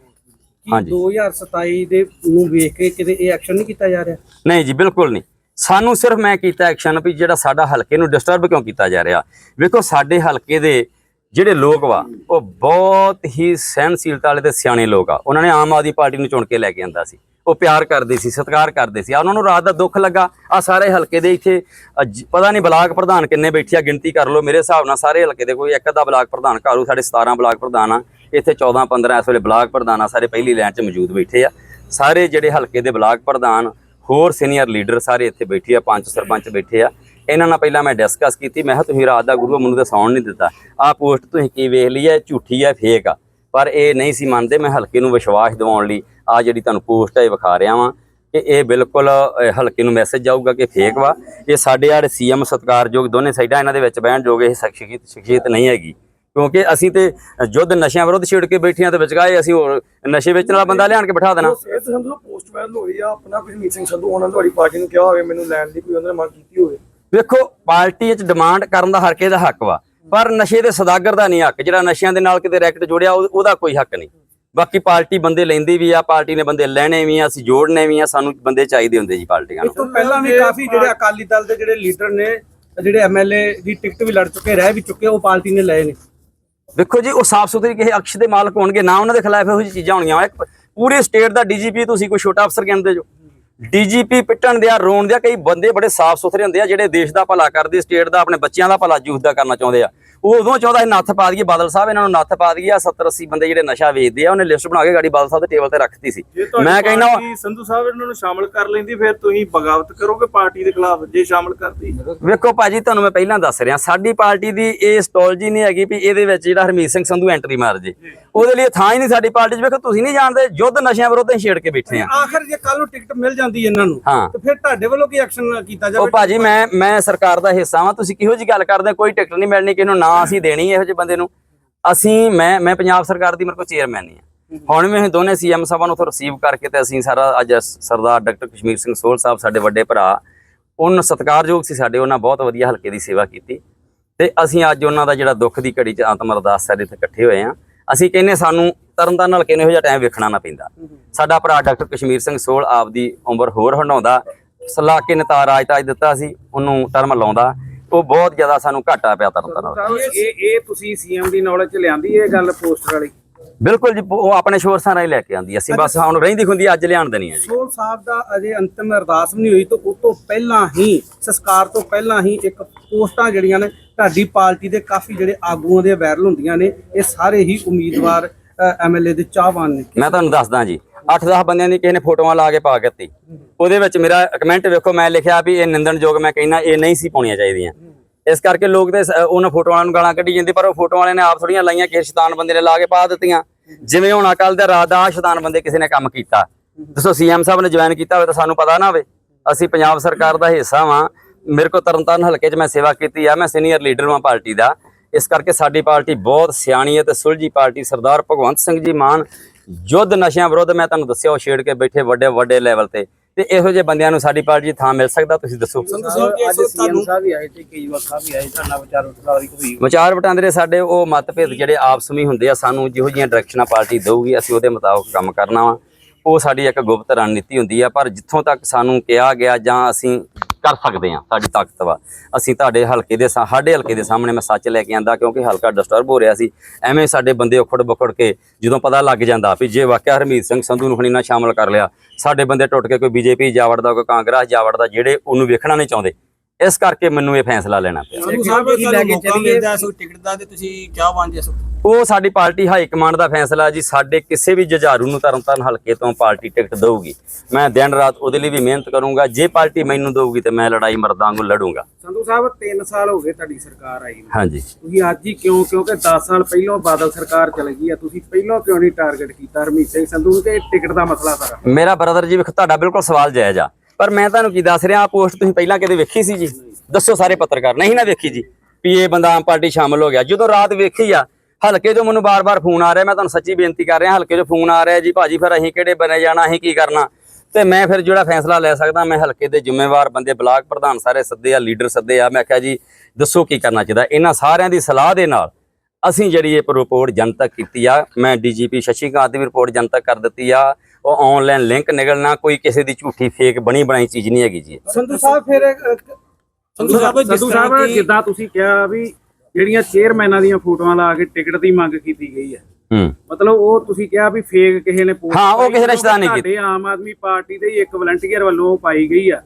ਹਾਂਜੀ।
2027 ਦੇ ਨੂੰ ਵੇਖ ਕੇ ਕਿਤੇ ਇਹ ਐਕਸ਼ਨ ਨਹੀਂ ਕੀਤਾ ਜਾ ਰਿਹਾ?
ਨਹੀਂ ਜੀ ਬਿਲਕੁਲ ਨਹੀਂ। ਸਾਨੂੰ ਸਿਰਫ ਮੈਂ ਕੀਤਾ ਐਕਸ਼ਨ ਵੀ ਜਿਹੜਾ ਸਾਡਾ ਹਲਕੇ ਨੂੰ ਡਿਸਟਰਬ ਕਿਉਂ ਕੀਤਾ ਜਾ ਰਿਹਾ? ਵੇਖੋ ਸਾਡੇ ਹਲਕੇ ਦੇ ਜਿਹੜੇ ਲੋਕ ਵਾ ਉਹ ਬਹੁਤ ਹੀ ਸਹਿਨਸ਼ੀਲਤਾ ਵਾਲੇ ਤੇ ਸਿਆਣੇ ਲੋਕ ਆ। ਉਹਨਾਂ ਨੇ ਆਮ ਆਦਮੀ ਪਾਰਟੀ ਨੂੰ ਚੁਣ ਕੇ ਲੈ ਕੇ ਆਂਦਾ ਸੀ। ਉਹ ਪਿਆਰ ਕਰਦੇ ਸੀ ਸਤਿਕਾਰ ਕਰਦੇ ਸੀ। ਆ ਉਹਨਾਂ ਨੂੰ ਰਾਤ ਦਾ ਦੁੱਖ ਲੱਗਾ। ਆ ਸਾਰੇ ਹਲਕੇ ਦੇ ਇੱਥੇ ਅ, ਜ- ਪਤਾ ਨਹੀਂ ਬਲਾਕ ਪ੍ਰਧਾਨ ਕਿੰਨੇ ਬੈਠੇ ਆ ਗਿਣਤੀ ਕਰ ਲਓ। ਮੇਰੇ ਹਿਸਾਬ ਨਾਲ ਸਾਰੇ ਹਲਕੇ ਦੇ ਕੋਈ ਇੱਕ ਅੱਧਾ ਬਲਾਕ ਪ੍ਰਧਾਨ ਘਾਰੂ ਸਾਡੇ 17 ਬਲਾਕ ਪ੍ਰਧਾਨ ਆ। ਇੱਥੇ 14 15 ਇਸ ਵੇਲੇ ਬਲਾਕ ਪ੍ਰਧਾਨ ਆ, ਸਾਰੇ ਪਹਿਲੀ ਲਾਈਨ 'ਚ ਮੌਜੂਦ ਬੈਠੇ ਆ। ਸਾਰੇ ਜਿਹੜੇ ਹਲਕੇ ਦੇ ਬਲਾਕ ਪ੍ਰਧਾਨ, ਹੋਰ ਸੀਨੀਅਰ ਲੀਡਰ ਸਾਰੇ ਇੱਥੇ ਬੈਠੇ ਆ ਪੰਜ ਸਰਪੰਚ ਬੈਠੇ ਆ। ਇਹਨਾਂ ਨਾਲ ਪਹਿਲਾਂ ਮੈਂ ਡਿਸਕਸ ਕੀਤੀ, ਮੈਂ ਕਿਹਾ ਤੁਸੀਂ ਰਾਤ ਦਾ ਗੁਰੂ ਮੈਨੂੰ ਤਾਂ ਸੌਣ ਨਹੀਂ ਦਿੱਤਾ। ਆਹ ਪੋਸਟ ਤੁਸੀਂ ਕੀ ਵੇਖ ਲਈ ਹੈ ਝੂਠੀ ਹੈ ਫੇਕ ਆ। ਪਰ ਇਹ ਨਹੀਂ ਸੀ ਮੰਨਦੇ, ਮੈਂ ਹਲਕੇ ਨੂੰ ਵਿਸ਼ਵਾਸ ਦਿਵਾਉਣ ਲਈ ਆ ਜਿਹੜੀ ਤੁਹਾਨੂੰ ਪੋਸਟ ਹੈ ਇਹ ਵਿਖਾ ਰਿਹਾ ਵਾਂ ਕਿ ਇਹ ਬਿਲਕੁਲ ਹਲਕੇ ਨੂੰ ਮੈਸੇਜ ਜਾਊਗਾ ਕਿ ਫੇਕ ਵਾ। ਇਹ ਸਾਡੇ ਆੜੇ ਸੀਐਮ ਸਤਕਾਰਯੋਗ ਦੋਨੇ ਸਾਈਡਾਂ ਇਹਨਾਂ ਦੇ ਵਿੱਚ ਬਹਿਣ ਜੋਗੇ, ਇਹ ਸ਼ਖਸੀਅਤ ਸ਼ਖਸੀਅਤ ਨਹੀਂ ਹੈਗੀ। ਕਿਉਂਕਿ ਅਸੀਂ ਤੇ ਯੁੱਧ ਨਸ਼ਿਆਂ ਵਿਰੁੱਧ ਛਿੜ ਕੇ ਬੈਠੀਆਂ ਤੇ ਵਿਚਕਾਏ ਅਸੀਂ ਹੋਰ ਨਸ਼ੇ ਵੇਚਣ ਵਾਲਾ ਬੰਦਾ ਲਿਆਣ ਕੇ ਬਿਠਾ ਦੇਣਾ।
ਸਿਹਤ ਸੰਧੂ ਪੋਸਟ ਵਾਇਰਲ ਹੋ ਰਹੀ ਆ ਆਪਣਾ ਗੁਰਮੀਤ ਸਿੰਘ ਸੰਧੂ ਉਹਨਾਂ ਨੇ ਤੁਹਾਡੀ ਪਾਰਟੀ ਨੂੰ ਕਿਹਾ ਹੋਵੇ ਮੈਨੂੰ ਲੈਣ ਦੀ ਕੋਈ ਉਹਨਾਂ ਨੇ ਮੰਗ ਕੀਤੀ ਹੋਵੇ।
ਵੇਖੋ ਪਾਰਟੀ ਵਿੱਚ ਡਿਮਾਂਡ ਕਰਨ ਦਾ ਹਰਕੇ ਦਾ ਹੱਕ ਵਾ ਪਰ ਨਸ਼ੇ ਦੇ ਸਦਾਗਰ ਦਾ ਨਹੀਂ ਹੱਕ ਜਿਹੜਾ ਨਸ਼ਿਆਂ ਦੇ ਨਾਲ ਕਿਤੇ ਰੈਕਟ ਜੁੜਿਆ ਉਹ- ਉਹਦਾ ਕੋਈ ਹੱਕ ਨਹੀਂ। ਬਾਕੀ ਪਾਰਟੀ ਬੰਦੇ ਲੈਂਦੀ ਵੀ ਆ ਪਾਰਟੀ ਨੇ ਬੰਦੇ ਲੈਣੇ ਵੀ ਆ ਅਸੀਂ ਜੋੜਨੇ ਵੀ ਆ ਸਾਨੂੰ ਬੰਦੇ ਚਾਹੀਦੇ ਹੁੰਦੇ ਜੀ ਪਾਰਟੀਆਂ ਨੂੰ।
ਤੋਂ ਪਹਿਲਾਂ ਵੀ ਕਾਫੀ ਜਿਹੜੇ ਅਕਾਲੀ ਦਲ ਦੇ ਜਿਹੜੇ ਲੀਡਰ ਨੇ ਜਿਹੜੇ ਐਮਐਲਏ ਦੀ ਟਿਕਟ ਵੀ ਲੜ ਚੁੱਕੇ ਰਹਿ ਵੀ ਚੁੱਕੇ ਉਹ ਪਾਰਟੀ ਨੇ ਲਏ ਨੇ।
ਵੇਖੋ ਜੀ, ਉਹ ਸਾਫ਼ ਸੁਥਰੀ ਕਿਸੇ ਅਕਸ਼ ਦੇ ਮਾਲਕ ਹੋਣਗੇ, ਨਾ ਉਹਨਾਂ ਦੇ ਖਿਲਾਫ ਇਹੋ ਜਿਹੀ ਚੀਜ਼ਾਂ ਹੋਣੀਆਂ ਇੱਕ ਪੂਰੇ ਸਟੇਟ ਦਾ ਡੀਜੀਪੀ ਤੁਸੀਂ ਕੋਈ ਛੋਟਾ ਅਫਸਰ ਕਹਿੰਦੇ ਜੋ। ਡੀਜੀਪੀ ਪਿੱਟਣ ਦਿਆ, ਰੋਣ ਦਿਆ, ਕਈ ਬੰਦੇ ਬੜੇ ਸਾਫ਼ ਸੁਥਰੇ ਹੁੰਦੇ ਆ, ਜਿਹੜੇ ਦੇਸ਼ ਦਾ ਭਲਾ ਕਰਦੇ ਸਟੇਟ ਦਾ, ਆਪਣੇ ਬੱਚਿਆਂ ਦਾ ਭਲਾ ਜੂਸ ਦਾ ਕਰਨਾ ਚਾਹੁੰਦੇ ਆ। ਉਹ ਉਦੋਂ ਚਾਹੁੰਦਾ ਸੀ ਨੱਥ ਪਾ ਦਈਏ ਬਾਦਲ ਸਾਹਿਬ ਇਹਨਾਂ ਨੂੰ ਨੱਥ ਪਾ ਦਈਏ ਆ 70 80 ਬੰਦੇ ਜਿਹੜੇ ਨਸ਼ਾ ਵੇਚਦੇ ਆ ਉਹਨੇ ਲਿਸਟ ਬਣਾ ਕੇ ਗਾੜੀ ਬਾਦਲ ਸਾਹਿਬ ਦੇ ਟੇਬਲ ਤੇ ਰੱਖਤੀ ਸੀ। ਮੈਂ ਕਹਿੰਦਾ
ਸੰਧੂ ਸਾਹਿਬ ਇਹਨਾਂ ਨੂੰ ਸ਼ਾਮਲ ਕਰ ਲੈਂਦੀ ਫਿਰ ਤੁਸੀਂ ਬਗਾਵਤ ਕਰੋਗੇ ਪਾਰਟੀ ਦੇ ਖਿਲਾਫ ਜੇ ਸ਼ਾਮਲ ਕਰਦੀ?
ਵੇਖੋ ਭਾਜੀ ਤੁਹਾਨੂੰ ਮੈਂ ਪਹਿਲਾਂ ਦੱਸ ਰਿਹਾ ਸਾਡੀ ਪਾਰਟੀ ਦੀ ਇਹ ਸਟੋਲਜੀ ਨਹੀਂ ਹੈਗੀ ਵੀ ਇਹਦੇ ਵਿੱਚ ਜਿਹੜਾ ਹਰਮੀਤ ਸਿੰਘ ਸੰਧੂ ਐਂਟਰੀ ਮਾਰ ਜੇ। ਉਹਦੇ ਲਈ ਥਾਂ ਹੀ ਨਹੀਂ ਸਾਡੀ ਪਾਰਟੀ 'ਚ। ਵੇਖੋ ਤੁਸੀਂ ਨਹੀਂ ਜਾਣਦੇ ਯੁੱਧ ਨਸ਼ਿਆਂ ਵਿਰੁੱਧ ਛੇੜ ਕੇ ਬੈਠੇ ਆ।
ਆਖਰ ਜੇ ਕੱਲ ਨੂੰ ਟਿਕਟ ਮਿਲ ਜਾਂਦੀ ਇਹਨਾਂ ਨੂੰ ਤੇ ਫਿਰ ਤੁਹਾਡੇ ਵੱਲੋਂ ਕੀ ਐਕਸ਼ਨ ਕੀਤਾ
ਉਹ
ਜਾਵੇ?
ਭਾਜੀ ਮੈਂ ਮੈਂ ਸਰਕਾਰ ਦਾ ਹਿੱਸਾ ਵਾਂ ਤੁਸੀਂ ਕਿਹੋ ਜੀ ਗੱਲ ਕਰਦੇ? ਕੋਈ ਟਿਕਟ ਨਹੀਂ ਮਿਲਣੀ ਕਿਹਨੂੰ ਨਾ ਅਸੀਂ ਦੇਣੀ ਇਹੋ ਜਿਹੇ ਬੰਦੇ ਨੂੰ। ਅਸੀਂ, ਮੈਂ ਮੈਂ ਪੰਜਾਬ ਸਰਕਾਰ ਦੀ ਮੇਰੇ ਕੋਲ ਚੇਅਰਮੈਨ ਨਹੀਂ ਆ ਹੁਣ ਵੀ ਦੋਨੇ ਸੀਐਮ ਸਾਹਿਬਾਂ ਨੂੰ ਉੱਥੋਂ ਰਿਸੀਵ ਕਰਕੇ ਤੇ ਅਸੀਂ ਸਾਰਾ ਅੱਜ ਸਰਦਾਰ ਡਾਕਟਰ ਕਸ਼ਮੀਰ ਸਿੰਘ ਸੋਹਲ ਸਾਹਿਬ ਸਾਡੇ ਵੱਡੇ ਭਰਾ, ਉਹਨਾਂ ਸਤਿਕਾਰਯੋਗ ਸੀ ਸਾਡੇ, ਉਹਨਾਂ ਬਹੁਤ ਵਧੀਆ ਹਲਕੇ ਦੀ ਸੇਵਾ ਕੀਤੀ। ਤੇ ਅਸੀਂ ਅੱਜ ਉਹਨਾਂ ਦਾ ਜਿਹੜਾ ਦੁੱਖ ਦੀ ਘੜੀ 'ਚ ਆਤਮ ਅਰਦਾਸ ਸਾਡੇ ਇੱਥੇ ਇਕੱਠੇ ਹੋਏ ਆ ਅਸੀਂ ਕਹਿੰਨੇ ਸਾਨੂੰ ਤਰਨਤਾਰਨ ਹਲਕੇ ਨੂੰ ਇਹੋ ਜਿਹਾ ਟਾਈਮ ਵੇਖਣਾ ਨਾ ਪੈਂਦਾ। ਸਾਡਾ ਭਰਾ ਡਾਕਟਰ ਕਸ਼ਮੀਰ ਸਿੰਘ ਸੋਹਲ ਆਪਦੀ ਉਮਰ ਹੋਰ ਹੰਡਾਉਂਦਾ ਸਲਾਕੇ ਨੇ ਤਾਂ ਰਾਜ ਤਾਜ ਦਿੱਤਾ ਸੀ, ਉਹਨੂੰ ਟਰਮ ਲਾਉਂਦਾ। ਉਹ ਬਹੁਤ ਜ਼ਿਆਦਾ ਸਾਨੂੰ ਘਾਟਾ ਪਿਆ ਤਰਨਤਾਰਨ ਨਾਲ
ਇਹ ਇਹ ਤੁਸੀਂ ਸੀਐਮ ਦੀ ਨੌਲੇਜ ਚ ਲਿਆਂਦੀ ਇਹ ਗੱਲ ਪੋਸਟਰ ਵਾਲੀ?
ਬਿਲਕੁਲ ਜੀ ਉਹ ਆਪਣੇ ਸ਼ੋਰਸਾਂ ਰਾਹੀਂ ਲੈ ਕੇ ਆਂਦੀ ਅਸੀਂ ਬਸ ਹੁਣ ਰਹਿੰਦੀ ਖੁੰਦੀ ਅੱਜ ਲਿਆਣ ਦੇਣੀ ਹੈ ਜੀ।
ਸੋਲ ਸਾਹਿਬ ਦਾ ਅਜੇ ਅੰਤਿਮ ਅਰਦਾਸ ਵੀ ਨਹੀਂ ਹੋਈ ਤਾਂ ਉਸ ਤੋਂ ਪਹਿਲਾਂ ਹੀ ਸੰਸਕਾਰ ਤੋਂ ਪਹਿਲਾਂ ਹੀ ਇੱਕ ਪੋਸਟਾਂ ਜਿਹੜੀਆਂ ਨੇ ਤੁਹਾਡੀ ਪਾਰਟੀ ਦੇ ਕਾਫੀ ਜਿਹੜੇ ਆਗੂਆਂ ਦੇ ਵਾਇਰਲ ਹੁੰਦੀਆਂ ਨੇ ਇਹ ਸਾਰੇ ਹੀ ਉਮੀਦਵਾਰ ਐਮਐਲਏ ਦੇ ਚਾਹਵਾਨ ਨੇ।
ਮੈਂ ਤੁਹਾਨੂੰ ਦੱਸਦਾ ਜੀ 8-10 ਬੰਦਿਆਂ ਦੀ ਕਿਸੇ ਨੇ ਫੋਟੋਆਂ ਲਾ ਕੇ ਪਾ ਦਿੱਤੀ। ਉਹਦੇ ਵਿੱਚ ਮੇਰਾ ਕਮੈਂਟ ਵੇਖੋ ਮੈਂ ਲਿਖਿਆ ਵੀ ਇਹ ਨਿੰਦਣਯੋਗ ਮੈਂ ਕਹਿੰਦਾ ਇਹ ਨਹੀਂ ਸੀ ਪਾਉਣੀਆਂ ਚਾਹੀਦੀਆਂ। ਇਸ ਕਰਕੇ ਲੋਕ ਤੇ ਉਹਨਾਂ ਫੋਟੋਆਂ ਨੂੰ ਗਾਲਾਂ ਕੱਢੀ ਜਾਂਦੇ ਪਰ ਉਹ ਫੋਟੋ ਵਾਲਿਆਂ ਨੇ ਆਪ ਥੋੜੀਆਂ ਲਾਈਆਂ ਕਿ ਸ਼ੈਤਾਨ ਬੰਦੇ ਨੇ ਲਾ ਕੇ ਪਾ ਦਿੱਤੀਆਂ। ਜਿਵੇਂ ਹੁਣ ਅਕਲ ਦੇ ਰਾਤ ਦਾ ਸ਼ੈਤਾਨ ਬੰਦੇ ਕਿਸੇ ਨੇ ਕੰਮ ਕੀਤਾ। ਦੱਸੋ ਸੀਐਮ ਸਾਹਿਬ ਨੇ ਜੁਆਇਨ ਕੀਤਾ ਹੋਵੇ ਤਾਂ ਸਾਨੂੰ ਪਤਾ ਨਾ ਹੋਵੇ। ਅਸੀਂ ਪੰਜਾਬ ਸਰਕਾਰ ਦਾ ਹਿੱਸਾ ਵਾਂ। ਮੇਰੇ ਕੋ ਤਰਨਤਾਰਨ ਹਲਕੇ 'ਚ ਮੈਂ ਸੇਵਾ ਕੀਤੀ ਆ ਮੈਂ ਸੀਨੀਅਰ ਲੀਡਰ ਵਾਂ ਪਾਰਟੀ ਦਾ। ਇਸ ਕਰਕੇ ਸਾਡੀ ਪਾਰਟੀ ਬਹੁਤ ਸਿਆਣੀ ਹੈ ਤੇ ਸੁਲਝੀ ਪਾਰਟੀ ਸਰਦਾਰ ਭਗਵੰਤ ਸਿੰਘ ਜੀ ਮਾਨ ਯੁੱਧ ਨਸ਼ਿਆਂ ਵਿਰੁੱਧ ਮੈਂ ਤੁਹਾਨੂੰ ਦੱਸਿਆ ਉਹ ਛੇੜ ਕੇ ਬੈਠੇ ਵੱਡੇ ਵੱਡੇ ਲੈਵਲ ਤੇ। ਤੇ ਇਹੋ ਜਿਹੇ ਬੰਦਿਆਂ ਨੂੰ ਸਾਡੀ ਪਾਰਟੀ ਥਾਂ ਮਿਲ ਸਕਦਾ ਤੁਸੀਂ ਦੱਸੋ।
ਅੱਜ ਸੀਐਮ ਸਾਹਿਬ ਵੀ ਆਏ ਤੇ ਕੇਜਰੀਵਾਲ ਸਾਹਿਬ ਵੀ ਆਏ ਤੁਹਾਡਾ ਵਿਚਾਰ ਉਠਾਵਰੀ ਹੋਈ
ਵਿਚਾਰ ਵਟਾਂਦਰੇ ਸਾਡੇ ਉਹ ਮਤਭੇਦ ਜਿਹੜੇ ਆਪਸ ਵਿੱਚ ਹੁੰਦੇ ਆ ਸਾਨੂੰ ਜਿਹੋ ਜਿਹੀਆਂ ਡਾਇਰੈਕਸ਼ਨਾਂ ਪਾਰਟੀ ਦੇਊਗੀ ਅਸੀਂ ਉਹਦੇ ਮੁਤਾਬਕ ਕੰਮ ਕਰਨਾ ਵਾ। ਉਹ ਸਾਡੀ ਇੱਕ ਗੁਪਤ ਰਣਨੀਤੀ ਹੁੰਦੀ ਆ ਪਰ ਜਿੱਥੋਂ ਤੱਕ ਸਾਨੂੰ ਕਿਹਾ ਗਿਆ ਜਾਂ ਅਸੀਂ ਕਰ ਸਕਦੇ ਹਾਂ, ਸਾਡੀ ਤਾਕਤ ਵਾ। ਅਸੀਂ ਤੁਹਾਡੇ ਹਲਕੇ ਦੇ ਸਾਡੇ ਹਲਕੇ ਦੇ ਸਾਹਮਣੇ ਮੈਂ ਸੱਚ ਲੈ ਕੇ ਆਂਦਾ ਕਿਉਂਕਿ ਹਲਕਾ ਡਿਸਟਰਬ ਹੋ ਰਿਹਾ ਸੀ। ਐਵੇਂ ਸਾਡੇ ਬੰਦੇ ਉਖੜ ਬਖੜ ਕੇ ਜਦੋਂ ਪਤਾ ਲੱਗ ਜਾਂਦਾ ਵੀ ਜੇ ਵਾਕਿਆ ਹਰਮੀਤ ਸਿੰਘ ਸੰਧੂ ਨੂੰ ਖਣੀ ਨਾ ਸ਼ਾਮਲ ਕਰ ਲਿਆ, ਸਾਡੇ ਬੰਦੇ ਟੁੱਟ ਕੇ ਕੋਈ ਬੀਜੇਪੀ ਜਾਵੜਦਾ ਕੋਈ ਕਾਂਗਰਸ ਜਾਵੜਦਾ ਜਿਹੜੇ ਉਹਨੂੰ ਵੇਖਣਾ ਨਹੀਂ ਚਾਹੁੰਦੇ ਇਸ ਕਰਕੇ ਮੈਨੂੰ ਇਹ ਫੈਸਲਾ ਲੈਣਾ ਪਿਆ।
ਸੰਧੂ ਸਾਹਿਬ ਤੁਸੀਂ ਲੈ ਕੇ ਚੱਲੀਏ। ਟਿਕਟ ਦਾ ਤੇ ਤੁਸੀਂ ਚਾਹਵਾਨ ਜੇ ਸੋ
ਉਹ ਸਾਡੀ ਪਾਰਟੀ ਹਾਈ ਕਮਾਂਡ ਦਾ ਫੈਸਲਾ ਜੀ ਸਾਡੇ ਕਿਸੇ ਵੀ ਜੁਝਾਰੂ ਨੂੰ ਤਰਨਤਾਰਨ ਹਲਕੇ ਤੋਂ ਪਾਰਟੀ ਟਿਕਟ ਦੇਊਗੀ। ਮੈਂ ਦਿਨ ਰਾਤ ਉਹਦੇ ਲਈ ਵੀ ਮਿਹਨਤ ਕਰੂੰਗਾ ਜੇ ਪਾਰਟੀ ਮੈਨੂੰ ਦੇਊਗੀ ਤੇ ਮੈਂ ਲੜਾਈ ਮਰਦਾਂ ਵਾਂਗੂ ਲੜੂੰਗਾ।
ਸੰਧੂ ਸਾਹਿਬ 3 ਸਾਲ ਹੋ ਗਏ ਤੁਹਾਡੀ ਸਰਕਾਰ ਆਈ ਨੂੰ।
ਹਾਂਜੀ।
ਤੁਸੀਂ ਅੱਜ ਹੀ ਕਿਉਂ ਕਿਉਂਕਿ 10 ਸਾਲ ਪਹਿਲਾਂ ਬਾਦਲ ਸਰਕਾਰ ਚਲ ਗਈ ਆ ਤੁਸੀਂ ਪਹਿਲਾਂ ਕਿਉਂ ਨਹੀਂ ਟਾਰਗੇਟ ਕੀਤਾ ਹਰਮੀਤ ਸਿੰਘ ਸੰਧੂ ਨੂੰ? ਤੇ ਟਿਕਟ ਦਾ ਮਸਲਾ ਸਾਰਾ।
ਮੇਰਾ ਬ੍ਰਦਰ ਜੀ ਵੇਖੋ ਤੁਹਾਡਾ ਬਿਲਕੁਲ ਸਵਾਲ ਜਾਇਜ਼ ਆ। ਪਰ ਮੈਂ ਤੁਹਾਨੂੰ ਕੀ ਦੱਸ ਰਿਹਾ ਆ ਪੋਸਟ ਤੁਸੀਂ ਪਹਿਲਾਂ ਕਿਤੇ ਵੇਖੀ ਸੀ ਜੀ? ਦੱਸੋ ਸਾਰੇ ਪੱਤਰਕਾਰ, ਨਹੀਂ ਨਾ ਵੇਖੀ ਜੀ। ਵੀ ਇਹ ਬੰਦਾ ਆਮ ਪਾਰਟੀ ਸ਼ਾਮਲ ਹੋ ਗਿਆ। ਜਦੋਂ ਰਾਤ ਵੇਖੀ ਆ, ਹਲਕੇ ਤੋਂ ਮੈਨੂੰ ਬਾਰ-ਬਾਰ ਫੋਨ ਆ ਰਿਹਾ, ਮੈਂ ਤੁਹਾਨੂੰ ਸੱਚੀ ਬੇਨਤੀ ਕਰ ਰਿਹਾ, ਹਲਕੇ 'ਚੋਂ ਫੋਨ ਆ ਰਿਹਾ ਜੀ, ਭਾਜੀ, ਫਿਰ ਅਸੀਂ ਕਿਹੜੇ ਬਣੇ ਜਾਣਾ, ਅਸੀਂ ਕੀ ਕਰਨਾ? ਤੇ ਮੈਂ ਫਿਰ ਜਿਹੜਾ ਫੈਸਲਾ ਲੈ ਸਕਦਾ, ਮੈਂ ਹਲਕੇ ਦੇ ਜ਼ਿੰਮੇਵਾਰ ਬੰਦੇ, ਬਲਾਕ ਪ੍ਰਧਾਨ ਸਾਰੇ ਸੱਦੇ ਆ, ਲੀਡਰ ਸੱਦੇ ਆ, ਮੈਂ ਕਿਹਾ ਜੀ, ਦੱਸੋ ਕੀ ਕਰਨਾ ਚਾਹੀਦਾ? ਇਹਨਾਂ ਸਾਰਿਆਂ ਦੀ ਸਲਾਹ ਦੇ ਨਾਲ ਅਸੀਂ ਜਿਹੜੀ ਇਹ ਰਿਪੋਰਟ ਜਨਤਕ ਕੀਤੀ ਆ, ਮੈਂ ਡੀਜੀਪੀ ਸ਼ਸ਼ੀਕਾਂਤ ਦੀ ਵੀ ਰਿਪੋਰਟ ਜਨਤਕ ਕਰ ਦਿੱਤੀ ਆ ਉਹ ਆਨਲਾਈਨ ਲਿੰਕ ਨਿਕਲਣਾ ਕੋਈ ਕਿਸੇ ਦੀ ਝੂਠੀ ਫੇਕ ਬਣੀ ਬਣਾਈ ਚੀਜ਼ ਨਹੀਂ ਹੈਗੀ ਜੀ।
ਸੰਧੂ ਸਾਹਿਬ ਫਿਰ
ਸੰਧੂ ਸਾਹਿਬ ਸੰਧੂ ਸਾਹਿਬ ਜਿੱਦਾਂ ਤੁਸੀਂ ਕਿਹਾ ਵੀ ਜਿਹੜੀਆਂ ਚੇਅਰਮੈਨਾਂ ਦੀਆਂ ਫੋਟੋਆਂ ਲਾ ਕੇ ਟਿਕਟ ਦੀ ਮੰਗ ਕੀਤੀ ਗਈ ਹੈ।
ਹੂੰ।
ਮਤਲਬ ਉਹ ਤੁਸੀਂ ਕਿਹਾ ਵੀ ਫੇਕ ਕਿਸੇ ਨੇ post
ਹਾਂ, ਉਹ ਕਿਸੇ ਨੇ ਸ਼ੈਤਾਨੀ
ਤੁਹਾਡੇ ਆਮ ਆਦਮੀ ਪਾਰਟੀ ਦੇ ਇੱਕ ਵਲੰਟੀਅਰ ਵੱਲੋਂ ਪਾਈ ਗਈ ਆ।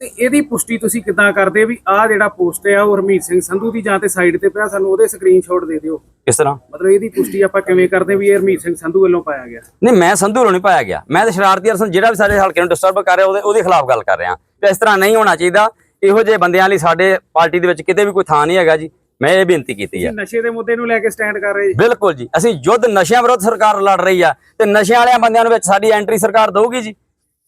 ਤੇ ਇਹਦੀ ਪੁਸ਼ਟੀ ਤੁਸੀਂ ਕਿੱਦਾਂ ਕਰਦੇ ਵੀ ਆਹ ਜਿਹੜਾ ਪੋਸਟ ਆ ਉਹ ਹਰਮੀਤ ਸਿੰਘ ਸੰਧੂ ਦੀ ਜਾਂ ਤੇ ਸਾਈਡ ਤੇ ਪਿਆ ਸਾਨੂੰ ਉਹਦੇ ਸਕਰੀਨਸ਼ਾਟ ਦੇ ਦਿਓ।
ਕਿਸ ਤਰ੍ਹਾਂ?
ਮਤਲਬ ਇਹਦੀ ਪੁਸ਼ਟੀ ਆਪਾਂ ਕਿਵੇਂ ਕਰਦੇ ਵੀ ਇਹ ਹਰਮੀਤ ਸਿੰਘ ਸੰਧੂ ਵੱਲੋਂ ਪਾਇਆ ਗਿਆ?
ਨਹੀਂ ਮੈਂ ਸੰਧੂ ਨੂੰ ਨਹੀਂ ਪਾਇਆ ਗਿਆ। ਮੈਂ ਤਾਂ ਸ਼ਰਾਰਤੀ ਅਰਸਨ ਜਿਹੜਾ ਵੀ ਸਾਡੇ ਹਲਕੇ ਨੂੰ ਡਿਸਟਰਬ ਕਰ ਰਿਹਾ ਉਹਦੇ ਉਹਦੇ ਖਿਲਾਫ ਗੱਲ ਕਰ ਰਿਹਾ। ਤੇ ਇਸ ਤਰ੍ਹਾਂ ਨਹੀਂ ਹੋਣਾ ਚਾਹੀਦਾ। ਇਹੋ ਜਿਹੇ ਬੰਦਿਆਂ ਲਈ ਸਾਡੇ ਪਾਰਟੀ ਦੇ ਵਿੱਚ ਕਿਤੇ ਵੀ ਕੋਈ ਥਾਂ ਨਹੀਂ ਹੈਗਾ ਜੀ। ਮੈਂ ਇਹ ਬੇਨਤੀ ਕੀਤੀ ਹੈ।
ਨਸ਼ੇ ਦੇ ਮੁੱਦੇ ਨੂੰ ਲੈ ਕੇ ਸਟੈਂਡ ਕਰ ਰਹੇ ਜੀ।
ਬਿਲਕੁਲ ਜੀ। ਅਸੀਂ ਯੁੱਧ ਨਸ਼ਿਆਂ ਵਿਰੁੱਧ ਸਰਕਾਰ ਲੜ ਰਹੀ ਆ ਤੇ ਨਸ਼ਿਆਂ ਵਾਲਿਆਂ ਬੰਦਿਆਂ ਨੂੰ ਵਿੱਚ ਸਾਡੀ ਐਂਟਰੀ ਸਰਕਾਰ ਦਊਗੀ ਜੀ।